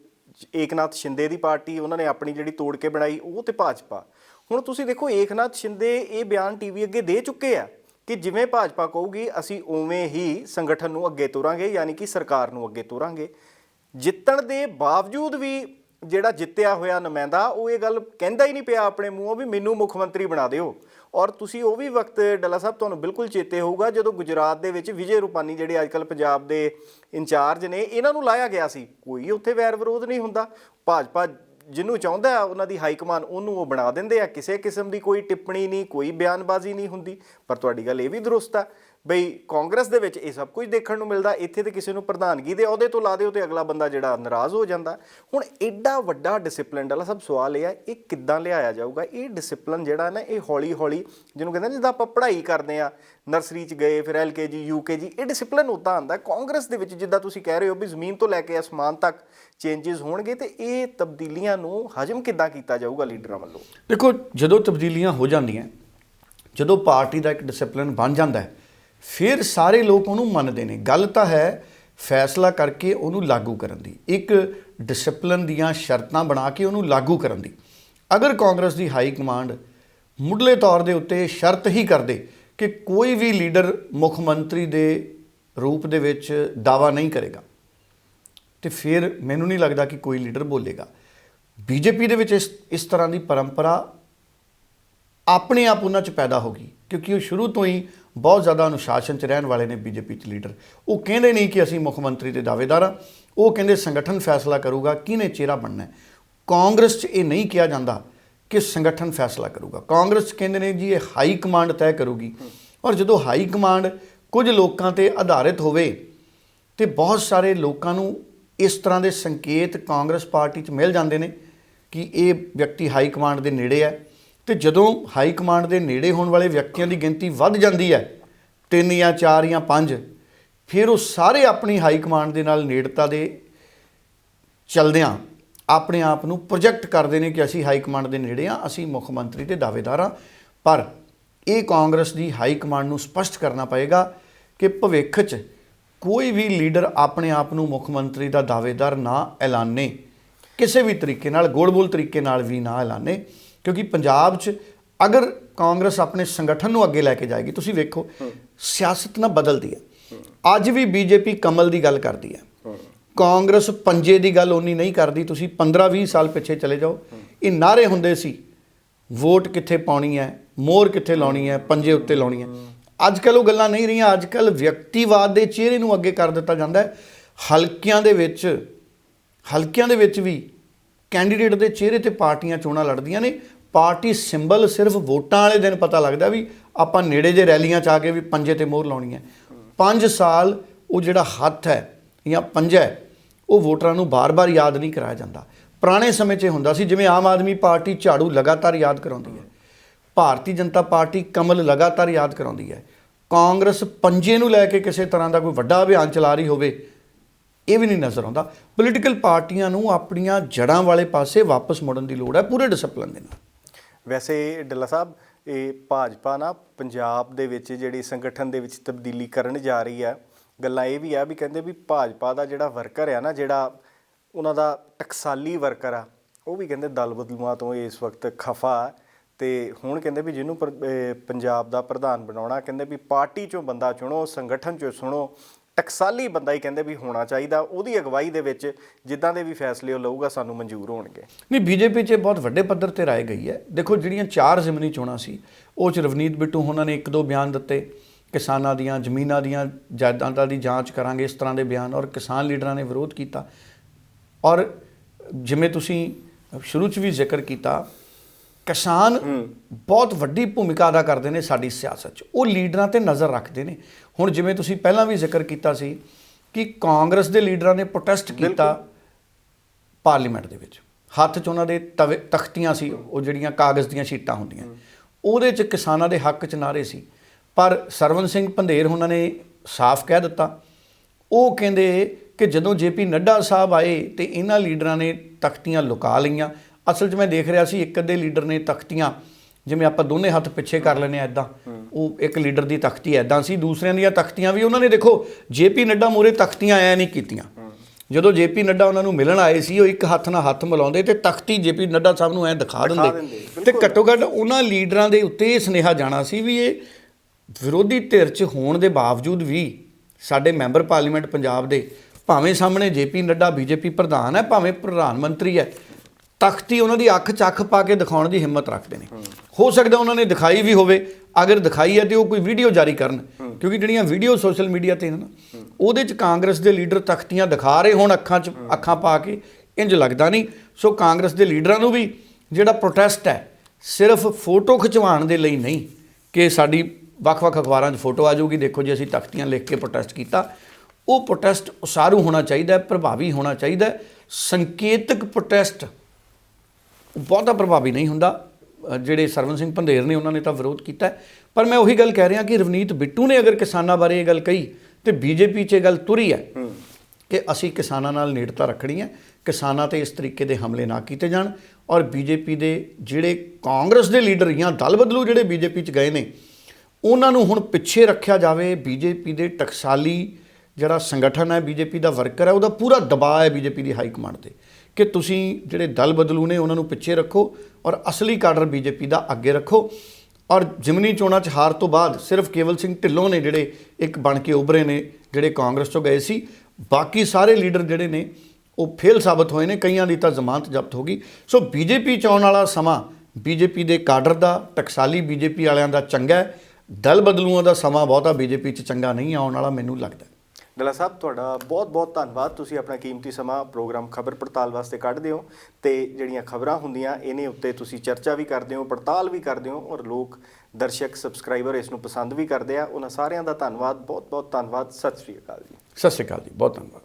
ਏਕਨਾਥ ਸ਼ਿੰਦੇ ਦੀ ਪਾਰਟੀ, ਉਹਨਾਂ ਨੇ ਆਪਣੀ ਜਿਹੜੀ ਤੋੜ ਕੇ ਬਣਾਈ, ਉਹ ਤੇ ਭਾਜਪਾ। ਹੁਣ ਤੁਸੀਂ ਦੇਖੋ, ਏਕਨਾਥ ਸ਼ਿੰਦੇ ਇਹ ਬਿਆਨ ਟੀਵੀ ਅੱਗੇ ਦੇ ਚੁੱਕੇ ਆ ਕਿ ਜਿਵੇਂ ਭਾਜਪਾ ਕਹੂਗੀ, ਅਸੀਂ ਉਵੇਂ ਹੀ ਸੰਗਠਨ ਨੂੰ ਅੱਗੇ ਤੋਰਾਂਗੇ, ਯਾਨੀ ਕਿ ਸਰਕਾਰ ਨੂੰ ਅੱਗੇ ਤੋਰਾਂਗੇ। ਜਿੱਤਣ ਦੇ ਬਾਵਜੂਦ ਵੀ ਜਿਹੜਾ ਜਿੱਤਿਆ ਹੋਇਆ ਨੁਮਾਇੰਦਾ, ਉਹ ਇਹ ਗੱਲ ਕਹਿੰਦਾ ਹੀ ਨਹੀਂ ਪਿਆ ਆਪਣੇ ਮੂੰਹੋਂ ਵੀ ਮੈਨੂੰ ਮੁੱਖ ਮੰਤਰੀ ਬਣਾ ਦਿਓ। ਔਰ ਤੁਸੀਂ ਉਹ ਵੀ ਵਕਤ ਡੱਲਾ ਸਾਹਿਬ ਤੁਹਾਨੂੰ ਬਿਲਕੁਲ ਚੇਤੇ ਹੋਊਗਾ, ਜਦੋਂ ਗੁਜਰਾਤ ਦੇ ਵਿੱਚ ਵਿਜੇ ਰੂਪਾਨੀ ਜਿਹੜੇ ਅੱਜਕੱਲ ਪੰਜਾਬ ਦੇ ਇੰਚਾਰਜ ਨੇ, ਇਹਨਾਂ ਨੂੰ ਲਾਇਆ ਗਿਆ ਸੀ। ਕੋਈ ਉੱਥੇ ਵੈਰ ਵਿਰੋਧ ਨਹੀਂ ਹੁੰਦਾ। ਭਾਜਪਾ ਜਿਹਨੂੰ ਚਾਹੁੰਦਾ ਉਹਨਾਂ ਦੀ ਹਾਈ ਕਮਾਨ ਉਹਨੂੰ ਉਹ ਬਣਾ ਦਿੰਦੇ ਆ। ਕਿਸੇ ਕਿਸਮ ਦੀ ਕੋਈ ਟਿੱਪਣੀ ਨਹੀਂ, ਕੋਈ ਬਿਆਨਬਾਜ਼ੀ ਨਹੀਂ ਹੁੰਦੀ। ਪਰ ਤੁਹਾਡੀ ਗੱਲ ਇਹ ਵੀ ਦਰੁਸਤ ਆ। ਬਈ ਕਾਂਗਰਸ ਦੇ ਵਿੱਚ ਇਹ ਸਭ ਕੁਝ ਦੇਖਣ ਨੂੰ ਮਿਲਦਾ, ਇੱਥੇ ਤੇ ਕਿਸੇ ਨੂੰ ਪ੍ਰਧਾਨਗੀ ਦੇ ਅਹੁਦੇ ਤੋਂ ਲਾ ਦਿਓ ਤੇ ਅਗਲਾ ਬੰਦਾ ਜਿਹੜਾ ਨਾਰਾਜ਼ ਹੋ ਜਾਂਦਾ। ਹੁਣ ਐਡਾ ਵੱਡਾ ਡਿਸਪਲਿਨ ਵਾਲਾ ਸਭ ਸਵਾਲ ਇਹ ਆ, ਇਹ ਕਿੱਦਾਂ ਲਿਆਇਆ ਜਾਊਗਾ? ਇਹ ਡਿਸਪਲਿਨ ਜਿਹੜਾ ਨਾ, ਇਹ ਹੌਲੀ ਹੌਲੀ ਜਿਹਨੂੰ ਕਹਿੰਦੇ ਜਿੱਦਾਂ ਆਪਾਂ ਪੜ੍ਹਾਈ ਕਰਦੇ ਆ ਨਰਸਰੀ ਚ ਗਏ, ਫਿਰ ਐਲਕੇਜੀ ਯੂਕੇਜੀ ਇਹ ਡਿਸਪਲਿਨ ਉਦਾਂ ਆਂਦਾ ਕਾਂਗਰਸ ਦੇ ਵਿੱਚ ਜਿੱਦਾਂ ਤੁਸੀਂ ਕਹਿ ਰਹੇ ਹੋ ਵੀ ਜ਼ਮੀਨ ਤੋਂ ਲੈ ਕੇ ਅਸਮਾਨ ਤੱਕ ਚੇਂਜਸ ਹੋਣਗੇ ਤੇ ਇਹ ਤਬਦੀਲੀਆਂ ਨੂੰ ਹਜਮ ਕਿੱਦਾਂ ਕੀਤਾ ਜਾਊਗਾ ਲੀਡਰਾਂ ਵੱਲੋਂ? ਦੇਖੋ, ਜਦੋਂ ਤਬਦੀਲੀਆਂ ਹੋ ਜਾਂਦੀਆਂ, ਜਦੋਂ ਪਾਰਟੀ ਦਾ ਇੱਕ ਡਿਸਪਲਿਨ ਬਣ ਜਾਂਦਾ ਹੈ ਫਿਰ ਸਾਰੇ ਲੋਕ ਉਹਨੂੰ ਮੰਨਦੇ ਨੇ। ਗੱਲ ਤਾਂ ਹੈ ਫੈਸਲਾ ਕਰਕੇ ਉਹਨੂੰ ਲਾਗੂ ਕਰਨ ਦੀ। ਇੱਕ ਡਿਸਪਲਿਨ ਦੀਆਂ ਸ਼ਰਤਾਂ ਬਣਾ ਕੇ ਉਹਨੂੰ ਲਾਗੂ ਕਰਨ ਦੀ। ਅਗਰ ਕਾਂਗਰਸ ਦੀ ਹਾਈ ਕਮਾਂਡ ਮੁੱਢਲੇ ਤੌਰ ਦੇ ਉੱਤੇ ਸ਼ਰਤ ਹੀ ਕਰਦੇ ਕਿ ਕੋਈ ਵੀ ਲੀਡਰ ਮੁੱਖ ਮੰਤਰੀ ਦੇ ਰੂਪ ਦੇ ਵਿੱਚ ਦਾਵਾ ਨਹੀਂ ਕਰੇਗਾ, ਤੇ ਫਿਰ ਮੈਨੂੰ ਨਹੀਂ ਲੱਗਦਾ ਕਿ ਕੋਈ ਲੀਡਰ ਬੋਲੇਗਾ। ਬੀਜੇਪੀ ਦੇ ਵਿੱਚ ਇਸ ਇਸ ਤਰ੍ਹਾਂ ਦੀ ਪਰੰਪਰਾ ਆਪਣੇ ਆਪ ਉਹਨਾਂ 'ਚ ਪੈਦਾ ਹੋ ਗਈ, ਕਿਉਂਕਿ ਉਹ ਸ਼ੁਰੂ ਤੋਂ ਹੀ ਬਹੁਤ ਜ਼ਿਆਦਾ ਅਨੁਸ਼ਾਸਨ 'ਚ ਰਹਿਣ ਵਾਲੇ ਨੇ ਬੀਜੇਪੀ 'ਚ ਲੀਡਰ। ਉਹ ਕਹਿੰਦੇ ਨਹੀਂ ਕਿ ਅਸੀਂ ਮੁੱਖ ਮੰਤਰੀ ਦੇ ਦਾਅਵੇਦਾਰ ਹਾਂ। ਉਹ ਕਹਿੰਦੇ ਸੰਗਠਨ ਫੈਸਲਾ ਕਰੂਗਾ, ਕਿਹਨੇ ਚਿਹਰਾ ਬਣਨਾ ਹੈ? ਕਾਂਗਰਸ 'ਚ ਇਹ ਨਹੀਂ ਕਿਹਾ ਜਾਂਦਾ ਕਿ ਸੰਗਠਨ ਫੈਸਲਾ ਕਰੂਗਾ। ਕਾਂਗਰਸ 'ਚ ਕਹਿੰਦੇ ਨੇ ਜੀ ਇਹ ਹਾਈ ਕਮਾਂਡ ਤੈਅ ਕਰੂਗੀ। ਔਰ ਜਦੋਂ ਹਾਈ ਕਮਾਂਡ ਕੁਝ ਲੋਕਾਂ ਤੇ ਆਧਾਰਿਤ ਹੋਵੇ ਤੇ ਬਹੁਤ ਸਾਰੇ ਲੋਕਾਂ ਨੂੰ ਇਸ ਤਰ੍ਹਾਂ ਦੇ ਸੰਕੇਤ ਕਾਂਗਰਸ ਪਾਰਟੀ 'ਚ ਮਿਲ ਜਾਂਦੇ ਨੇ ਕਿ ਇਹ ਵਿਅਕਤੀ ਹਾਈ ਕਮਾਂਡ ਦੇ ਨੇੜੇ ਹੈ। ਤੇ ਜਦੋਂ ਹਾਈ ਕਮਾਂਡ ਦੇ ਨੇੜੇ ਹੋਣ ਵਾਲੇ ਵਿਅਕਤੀਆਂ ਦੀ ਗਿਣਤੀ ਵੱਧ ਜਾਂਦੀ ਹੈ, ਤਿੰਨ ਜਾਂ ਚਾਰ ਜਾਂ ਪੰਜ, ਫਿਰ ਉਹ ਸਾਰੇ ਆਪਣੀ ਹਾਈ ਕਮਾਂਡ ਦੇ ਨਾਲ ਨੇੜਤਾ ਦੇ ਚਲਦਿਆਂ ਆਪਣੇ ਆਪ ਨੂੰ ਪ੍ਰੋਜੈਕਟ ਕਰਦੇ ਨੇ ਕਿ ਅਸੀਂ ਹਾਈ ਕਮਾਂਡ ਦੇ ਨੇੜੇ ਆ ਅਸੀਂ ਮੁੱਖ ਮੰਤਰੀ ਦੇ ਦਾਅਵੇਦਾਰ ਹਾਂ। ਪਰ ਇਹ ਕਾਂਗਰਸ ਦੀ ਹਾਈ ਕਮਾਂਡ ਨੂੰ ਸਪਸ਼ਟ ਕਰਨਾ ਪਏਗਾ ਕਿ ਭਵਿੱਖ 'ਚ ਕੋਈ ਵੀ ਲੀਡਰ ਆਪਣੇ ਆਪ ਨੂੰ ਮੁੱਖ ਮੰਤਰੀ ਦਾ ਦਾਅਵੇਦਾਰ ਨਾ ਐਲਾਨੇ, ਕਿਸੇ ਵੀ ਤਰੀਕੇ ਨਾਲ, ਗੋਲਬੋਲ ਤਰੀਕੇ ਨਾਲ ਵੀ ਨਾ ਐਲਾਨੇ। ਕਿਉਂਕਿ ਪੰਜਾਬ 'ਚ ਅਗਰ ਕਾਂਗਰਸ ਆਪਣੇ ਸੰਗਠਨ ਨੂੰ ਅੱਗੇ ਲੈ ਕੇ ਜਾਏਗੀ, ਤੁਸੀਂ ਵੇਖੋ, ਸਿਆਸਤ ਨਾ ਬਦਲਦੀ ਹੈ। ਅੱਜ ਵੀ ਬੀਜੇਪੀ ਕਮਲ ਦੀ ਗੱਲ ਕਰਦੀ ਹੈ। ਕਾਂਗਰਸ ਪੰਜੇ ਦੀ ਗੱਲ ਉਨੀ ਨਹੀਂ ਕਰਦੀ, ਤੁਸੀਂ 15-20 ਸਾਲ ਪਿੱਛੇ ਚਲੇ ਜਾਓ। ਇਹ ਨਾਰੇ ਹੁੰਦੇ ਸੀ, ਵੋਟ ਕਿੱਥੇ ਪਾਉਣੀ ਹੈ, ਮੋਹਰ ਕਿੱਥੇ ਲਾਉਣੀ ਹੈ, ਪੰਜੇ ਉੱਤੇ ਲਾਉਣੀ ਹੈ। ਅੱਜ ਕੱਲ ਉਹ ਗੱਲਾਂ ਨਹੀਂ ਰਹੀਆਂ ਅੱਜ ਕੱਲ ਵਿਅਕਤੀਵਾਦ ਦੇ ਚਿਹਰੇ ਨੂੰ ਅੱਗੇ ਕਰ ਦਿੱਤਾ ਜਾਂਦਾ ਹੈ। ਹਲਕਿਆਂ ਦੇ ਵਿੱਚ, ਹਲਕਿਆਂ ਦੇ ਵਿੱਚ ਵੀ ਕੈਂਡੀਡੇਟ ਦੇ ਚਿਹਰੇ ਤੇ ਪਾਰਟੀਆਂ ਚੋਣਾਂ ਲੜਦੀਆਂ ਨੇ। ਪਾਰਟੀ ਸਿੰਬਲ ਸਿਰਫ ਵੋਟਾਂ ਵਾਲੇ ਦਿਨ ਪਤਾ ਲੱਗਦਾ ਵੀ ਆਪਾਂ ਨੇੜੇ ਜੇ ਰੈਲੀਆਂ ਚ ਆ ਕੇ ਵੀ ਪੰਜੇ ਤੇ ਮੋਹਰ ਲਾਉਣੀ ਹੈ। 5 ਸਾਲ ਉਹ ਜਿਹੜਾ ਹੱਥ ਹੈ ਜਾਂ ਪੰਜਾ ਹੈ, ਉਹ ਵੋਟਰਾਂ ਨੂੰ ਬਾਰ-ਬਾਰ ਯਾਦ ਨਹੀਂ ਕਰਾਇਆ ਜਾਂਦਾ। ਪੁਰਾਣੇ ਸਮੇਂ 'ਚ ਹੁੰਦਾ ਸੀ, ਜਿਵੇਂ ਆਮ ਆਦਮੀ ਪਾਰਟੀ ਝਾੜੂ ਲਗਾਤਾਰ ਯਾਦ ਕਰਾਉਂਦੀ ਹੈ। ਭਾਰਤੀ ਜਨਤਾ ਪਾਰਟੀ ਕਮਲ ਲਗਾਤਾਰ ਯਾਦ ਕਰਾਉਂਦੀ ਹੈ। ਕਾਂਗਰਸ ਪੰਜੇ ਨੂੰ ਲੈ ਕੇ ਕਿਸੇ ਤਰ੍ਹਾਂ ਦਾ ਕੋਈ ਵੱਡਾ ਅਭਿਆਨ ਚਲਾ ਰਹੀ ਹੋਵੇ ਇਹ ਵੀ ਨਹੀਂ ਨਜ਼ਰ ਆਉਂਦਾ। ਪੋਲੀਟੀਕਲ ਪਾਰਟੀਆਂ ਨੂੰ ਆਪਣੀਆਂ ਜੜਾਂ ਵਾਲੇ ਪਾਸੇ ਵਾਪਸ ਮੁੜਨ ਦੀ ਲੋੜ ਹੈ, ਪੂਰੇ ਡਿਸਪਲਿਨ ਦੇ ਨਾਲ। ਵੈਸੇ ਡੱਲਾ ਸਾਹਿਬ, ਇਹ ਭਾਜਪਾ ਨਾ ਪੰਜਾਬ ਦੇ ਵਿੱਚ ਜਿਹੜੀ ਸੰਗਠਨ ਦੇ ਵਿੱਚ ਤਬਦੀਲੀ ਕਰਨ ਜਾ ਰਹੀ ਹੈ, ਗੱਲਾਂ ਇਹ ਵੀ ਆ ਵੀ ਕਹਿੰਦੇ ਵੀ ਭਾਜਪਾ ਦਾ ਜਿਹੜਾ ਵਰਕਰ ਆ ਨਾ, ਜਿਹੜਾ ਉਹਨਾਂ ਦਾ ਟਕਸਾਲੀ ਵਰਕਰ ਆ, ਉਹ ਵੀ ਕਹਿੰਦੇ ਦਲ ਬਦਲੂਆਂ ਤੋਂ ਇਸ ਵਕਤ ਖਫਾ ਹੈ ਤੇ ਹੁਣ ਕਹਿੰਦੇ ਵੀ ਜਿਹਨੂੰ ਪੰਜਾਬ ਦਾ ਪ੍ਰਧਾਨ ਬਣਾਉਣਾ, ਕਹਿੰਦੇ ਵੀ ਪਾਰਟੀ ਚੋਂ ਬੰਦਾ ਚੁਣੋ, ਸੰਗਠਨ ਚੋਂ ਸੁਣੋ ਟਕਸਾਲੀ ਬੰਦਾ ਹੀ ਕਹਿੰਦੇ ਵੀ ਹੋਣਾ ਚਾਹੀਦਾ, ਉਹਦੀ ਅਗਵਾਈ ਦੇ ਵਿੱਚ ਜਿੱਦਾਂ ਦੇ ਵੀ ਫੈਸਲੇ ਉਹ ਲਊਗਾ, ਸਾਨੂੰ ਮਨਜ਼ੂਰ ਹੋਣਗੇ। ਨਹੀਂ, ਬੀਜੇਪੀ 'ਚ ਬਹੁਤ ਵੱਡੇ ਪੱਧਰ ਤੇ ਰਾਏ ਗਈ ਹੈ। ਦੇਖੋ, ਜਿਹੜੀਆਂ ਚਾਰ ਜ਼ਿਮਨੀ ਚੋਣਾਂ ਸੀ, ਉਹ 'ਚ ਰਵਨੀਤ ਬਿੱਟੂ, ਉਹਨਾਂ ਨੇ ਇੱਕ ਦੋ ਬਿਆਨ ਦਿੱਤੇ। ਕਿਸਾਨਾਂ ਦੀਆਂ, ਜ਼ਮੀਨਾਂ ਦੀਆਂ ਜਾਇਦਾਦਾਂ ਦੀ ਜਾਂਚ ਕਰਾਂਗੇ, ਇਸ ਤਰ੍ਹਾਂ ਦੇ ਬਿਆਨ, ਔਰ ਕਿਸਾਨ ਲੀਡਰਾਂ ਨੇ ਵਿਰੋਧ ਕੀਤਾ। ਔਰ ਜਿਵੇਂ ਤੁਸੀਂ ਸ਼ੁਰੂ 'ਚ ਵੀ ਜ਼ਿਕਰ ਕੀਤਾ ਕਿਸਾਨ ਬਹੁਤ ਵੱਡੀ ਭੂਮਿਕਾ ਅਦਾ ਕਰਦੇ ਨੇ ਸਾਡੀ ਸਿਆਸਤ 'ਚ। ਉਹ ਲੀਡਰਾਂ ਤੇ ਨਜ਼ਰ ਰੱਖਦੇ ਨੇ। ਹੁਣ ਜਿਵੇਂ ਤੁਸੀਂ ਪਹਿਲਾਂ ਵੀ ਜ਼ਿਕਰ ਕੀਤਾ ਸੀ ਕਿ ਕਾਂਗਰਸ ਦੇ ਲੀਡਰਾਂ ਨੇ ਪ੍ਰੋਟੈਸਟ ਕੀਤਾ ਪਾਰਲੀਮੈਂਟ ਦੇ ਵਿੱਚ। ਹੱਥ 'ਚ ਉਹਨਾਂ ਦੇ ਤਖਤੀਆਂ ਸੀ ਉਹ ਜਿਹੜੀਆਂ ਕਾਗਜ਼ ਦੀਆਂ ਸ਼ੀਟਾਂ ਹੁੰਦੀਆਂ। ਉਹਦੇ 'ਚ ਕਿਸਾਨਾਂ ਦੇ ਹੱਕ 'ਚ ਨਾਰੇ ਸੀ। ਪਰ ਸਰਵਨ ਸਿੰਘ ਪੰਧੇਰ ਉਹਨਾਂ ਨੇ ਸਾਫ਼ ਕਹਿ ਦਿੱਤਾ। ਉਹ ਕਹਿੰਦੇ ਕਿ ਜਦੋਂ ਜੇਪੀ ਨੱਡਾ ਸਾਹਿਬ ਆਏ ਤੇ ਇਹਨਾਂ ਲੀਡਰਾਂ ਨੇ ਤਖਤੀਆਂ ਲੁਕਾ ਲਈਆਂ। ਅਸਲ 'ਚ ਮੈਂ ਦੇਖ ਰਿਹਾ ਸੀ ਇੱਕ ਅੱਧੇ ਲੀਡਰ ਨੇ ਤਖਤੀਆਂ ਜਿਵੇਂ ਆਪਾਂ ਦੋਨੇ ਹੱਥ ਪਿੱਛੇ ਕਰ ਲੈਨੇ ਆ ਇਦਾਂ ਉਹ ਇੱਕ ਲੀਡਰ ਦੀ ਤਖਤੀ ਐਦਾਂ ਸੀ ਦੂਸਰਿਆਂ ਦੀਆਂ ਤਖਤੀਆਂ ਵੀ ਉਹਨਾਂ ਨੇ ਦੇਖੋ ਜੇਪੀ ਨੱਡਾ ਮੂਰੇ ਤਖਤੀਆਂ ਐ ਨਹੀਂ ਕੀਤੀਆਂ। ਜਦੋਂ ਜੇਪੀ ਨੱਡਾ ਉਹਨਾਂ ਨੂੰ ਮਿਲਣ ਆਏ ਸੀ ਉਹ ਇੱਕ ਹੱਥ ਨਾਲ ਹੱਥ ਮਿਲਾਉਂਦੇ ਤੇ ਤਖਤੀ ਜੇਪੀ ਨੱਡਾ ਸਾਹਿਬ ਨੂੰ ਐ ਦਿਖਾ ਦਿੰਦੇ, ਤੇ ਘੱਟੋ ਘੱਟ ਉਹਨਾਂ ਲੀਡਰਾਂ ਦੇ ਉੱਤੇ ਇਹ ਸੁਨੇਹਾ ਜਾਣਾ ਸੀ ਵੀ ਇਹ ਵਿਰੋਧੀ ਧਿਰ 'ਚ ਹੋਣ ਦੇ ਬਾਵਜੂਦ ਵੀ ਸਾਡੇ ਮੈਂਬਰ ਪਾਰਲੀਮੈਂਟ ਪੰਜਾਬ ਦੇ ਭਾਵੇਂ ਸਾਹਮਣੇ ਜੇਪੀ ਨੱਡਾ ਬੀਜੇਪੀ ਪ੍ਰਧਾਨ ਹੈ ਭਾਵੇਂ ਪ੍ਰਧਾਨ ਮੰਤਰੀ ਹੈ ਤਖਤੀ ਉਹਨਾਂ ਦੀ ਅੱਖ ਚੱਖ ਪਾ ਕੇ ਦਿਖਾਉਣ ਦੀ ਹਿੰਮਤ ਰੱਖਦੇ ਨੇ। ਹੋ ਸਕਦਾ ਉਹਨਾਂ ਨੇ ਦਿਖਾਈ ਵੀ ਹੋਵੇ, ਅਗਰ ਦਿਖਾਈ ਹੈ ਤੇ ਉਹ ਕੋਈ ਵੀਡੀਓ ਜਾਰੀ ਕਰਨ। ਕਿਉਂਕਿ ਜਿਹੜੀਆਂ ਵੀਡੀਓ ਸੋਸ਼ਲ ਮੀਡੀਆ ਤੇ ਨੇ ਨਾ, ਉਹਦੇ 'ਚ ਕਾਂਗਰਸ ਦੇ ਲੀਡਰ ਤਖਤੀਆਂ ਦਿਖਾ ਰਹੇ ਹੁਣ ਅੱਖਾਂ 'ਚ, ਅੱਖਾਂ ਪਾ ਕੇ ਇੰਜ ਲੱਗਦਾ ਨਹੀਂ। ਸੋ ਕਾਂਗਰਸ ਦੇ ਲੀਡਰਾਂ ਨੂੰ ਵੀ ਜਿਹੜਾ ਪ੍ਰੋਟੈਸਟ ਹੈ, ਸਿਰਫ ਫੋਟੋ ਖਿਚਵਾਉਣ ਦੇ ਲਈ ਨਹੀਂ, ਕਿ ਸਾਡੀ ਵੱਖ-ਵੱਖ ਅਖਬਾਰਾਂ 'ਚ ਫੋਟੋ ਆ ਜਾਊਗੀ। ਦੇਖੋ ਜੀ, ਅਸੀਂ ਤਖਤੀਆਂ ਲਿਖ ਕੇ ਪ੍ਰੋਟੈਸਟ ਕੀਤਾ। ਉਹ ਪ੍ਰੋਟੈਸਟ ਉਸਾਰੂ ਹੋਣਾ ਚਾਹੀਦਾ ਹੈ, ਪ੍ਰਭਾਵੀ ਹੋਣਾ ਚਾਹੀਦਾ ਹੈ। ਸੰਕੇਤਕ ਪ੍ਰੋਟੈਸਟ ਬਹੁਤਾ ਪ੍ਰਭਾਵੀ ਨਹੀਂ ਹੁੰਦਾ। ਜਿਹੜੇ ਸਰਵਨ ਸਿੰਘ ਪੰਧੇਰ ਨੇ ਉਹਨਾਂ ਨੇ ਤਾਂ ਵਿਰੋਧ ਕੀਤਾ। ਪਰ ਮੈਂ ਉਹੀ ਗੱਲ ਕਹਿ ਰਿਹਾ ਕਿ ਰਵਨੀਤ ਬਿੱਟੂ ਨੇ ਅਗਰ ਕਿਸਾਨਾਂ ਬਾਰੇ ਇਹ ਗੱਲ ਕਹੀ ਤੇ ਬੀਜੇਪੀ 'ਚ ਇਹ ਗੱਲ ਤੁਰੀ ਹੈ। ਕਿ ਅਸੀਂ ਕਿਸਾਨਾਂ ਨਾਲ ਨੇੜਤਾ ਰੱਖਣੀ ਹੈ ਕਿਸਾਨਾਂ ਤੇ ਇਸ ਤਰੀਕੇ ਦੇ ਹਮਲੇ ਨਾ ਕੀਤੇ ਜਾਣ ਔਰ ਬੀਜੇਪੀ ਦੇ ਜਿਹੜੇ ਕਾਂਗਰਸ ਦੇ ਲੀਡਰ ਜਾਂ ਦਲ ਬਦਲੂ ਜਿਹੜੇ ਬੀਜੇਪੀ 'ਚ ਗਏ ਨੇ ਉਹਨਾਂ ਨੂੰ ਹੁਣ ਪਿੱਛੇ ਰੱਖਿਆ ਜਾਵੇ। ਬੀਜੇਪੀ ਦੇ ਟਕਸਾਲੀ ਜਿਹੜਾ ਸੰਗਠਨ ਹੈ ਬੀਜੇਪੀ ਦਾ ਵਰਕਰ ਹੈ ਉਹਦਾ ਪੂਰਾ ਦਬਾਅ ਹੈ ਬੀਜੇਪੀ ਦੀ ਹਾਈ ਕਮਾਂਡ ਤੇ। ਕਿ ਤੁਸੀਂ ਜਿਹੜੇ ਦਲ ਬਦਲੂ ਨੇ ਉਹਨਾਂ ਨੂੰ ਪਿੱਛੇ ਰੱਖੋ ਔਰ ਅਸਲੀ ਕਾਡਰ ਬੀਜੇਪੀ ਦਾ ਅੱਗੇ ਰੱਖੋ। ਔਰ ਜਿਮਨੀ ਚੋਣਾਂ 'ਚ ਹਾਰ ਤੋਂ ਬਾਅਦ ਸਿਰਫ ਕੇਵਲ ਸਿੰਘ ਢਿੱਲੋਂ ਨੇ ਜਿਹੜੇ ਇੱਕ ਬਣ ਕੇ ਉਭਰੇ ਨੇ, ਜਿਹੜੇ ਕਾਂਗਰਸ 'ਚੋਂ ਗਏ ਸੀ, ਬਾਕੀ ਸਾਰੇ ਲੀਡਰ ਜਿਹੜੇ ਨੇ, ਉਹ ਫੇਲ ਸਾਬਤ ਹੋਏ ਨੇ, ਕਈਆਂ ਦੀ ਤਾਂ ਜ਼ਮਾਨਤ ਜ਼ਬਤ ਹੋ ਗਈ। ਸੋ ਬੀਜੇਪੀ 'ਚ ਆਉਣ ਵਾਲਾ ਸਮਾਂ ਬੀਜੇਪੀ ਦੇ ਕਾਡਰ ਦਾ, ਟਕਸਾਲੀ ਬੀਜੇਪੀ ਵਾਲਿਆਂ ਦਾ ਚੰਗਾ ਹੈ। ਦਲ ਬਦਲੂਆਂ ਦਾ ਸਮਾਂ ਬਹੁਤਾ ਬੀਜੇਪੀ 'ਚ ਚੰਗਾ ਨਹੀਂ ਆਉਣ ਵਾਲਾ, ਮੈਨੂੰ ਲੱਗਦਾ ਡੱਲਾ ਸਾਹਿਬ, ਤੁਹਾਡਾ ਬਹੁਤ-ਬਹੁਤ ਧੰਨਵਾਦ। ਤੁਸੀਂ ਆਪਣਾ ਕੀਮਤੀ ਸਮਾਂ ਪ੍ਰੋਗਰਾਮ ਖਬਰ ਪੜਤਾਲ ਵਾਸਤੇ ਕੱਢਦੇ ਹੋ ਤੇ ਜਿਹੜੀਆਂ ਖਬਰਾਂ ਹੁੰਦੀਆਂ, ਇਹਨੇ ਉੱਤੇ ਤੁਸੀਂ ਚਰਚਾ ਵੀ ਕਰਦੇ ਹੋ, ਪੜਤਾਲ ਵੀ ਕਰਦੇ ਹੋ ਔਰ ਲੋਕ ਦਰਸ਼ਕ, ਸਬਸਕ੍ਰਾਈਬਰ ਇਸ ਨੂੰ ਪਸੰਦ ਵੀ ਕਰਦੇ ਆ। ਉਹਨਾਂ ਸਾਰਿਆਂ ਦਾ ਧੰਨਵਾਦ ਬਹੁਤ-ਬਹੁਤ ਧੰਨਵਾਦ। ਸਤਿ ਸ੍ਰੀ ਅਕਾਲ ਜੀ। ਸਤਿ ਸ਼੍ਰੀ ਅਕਾਲ ਜੀ, ਬਹੁਤ ਧੰਨਵਾਦ।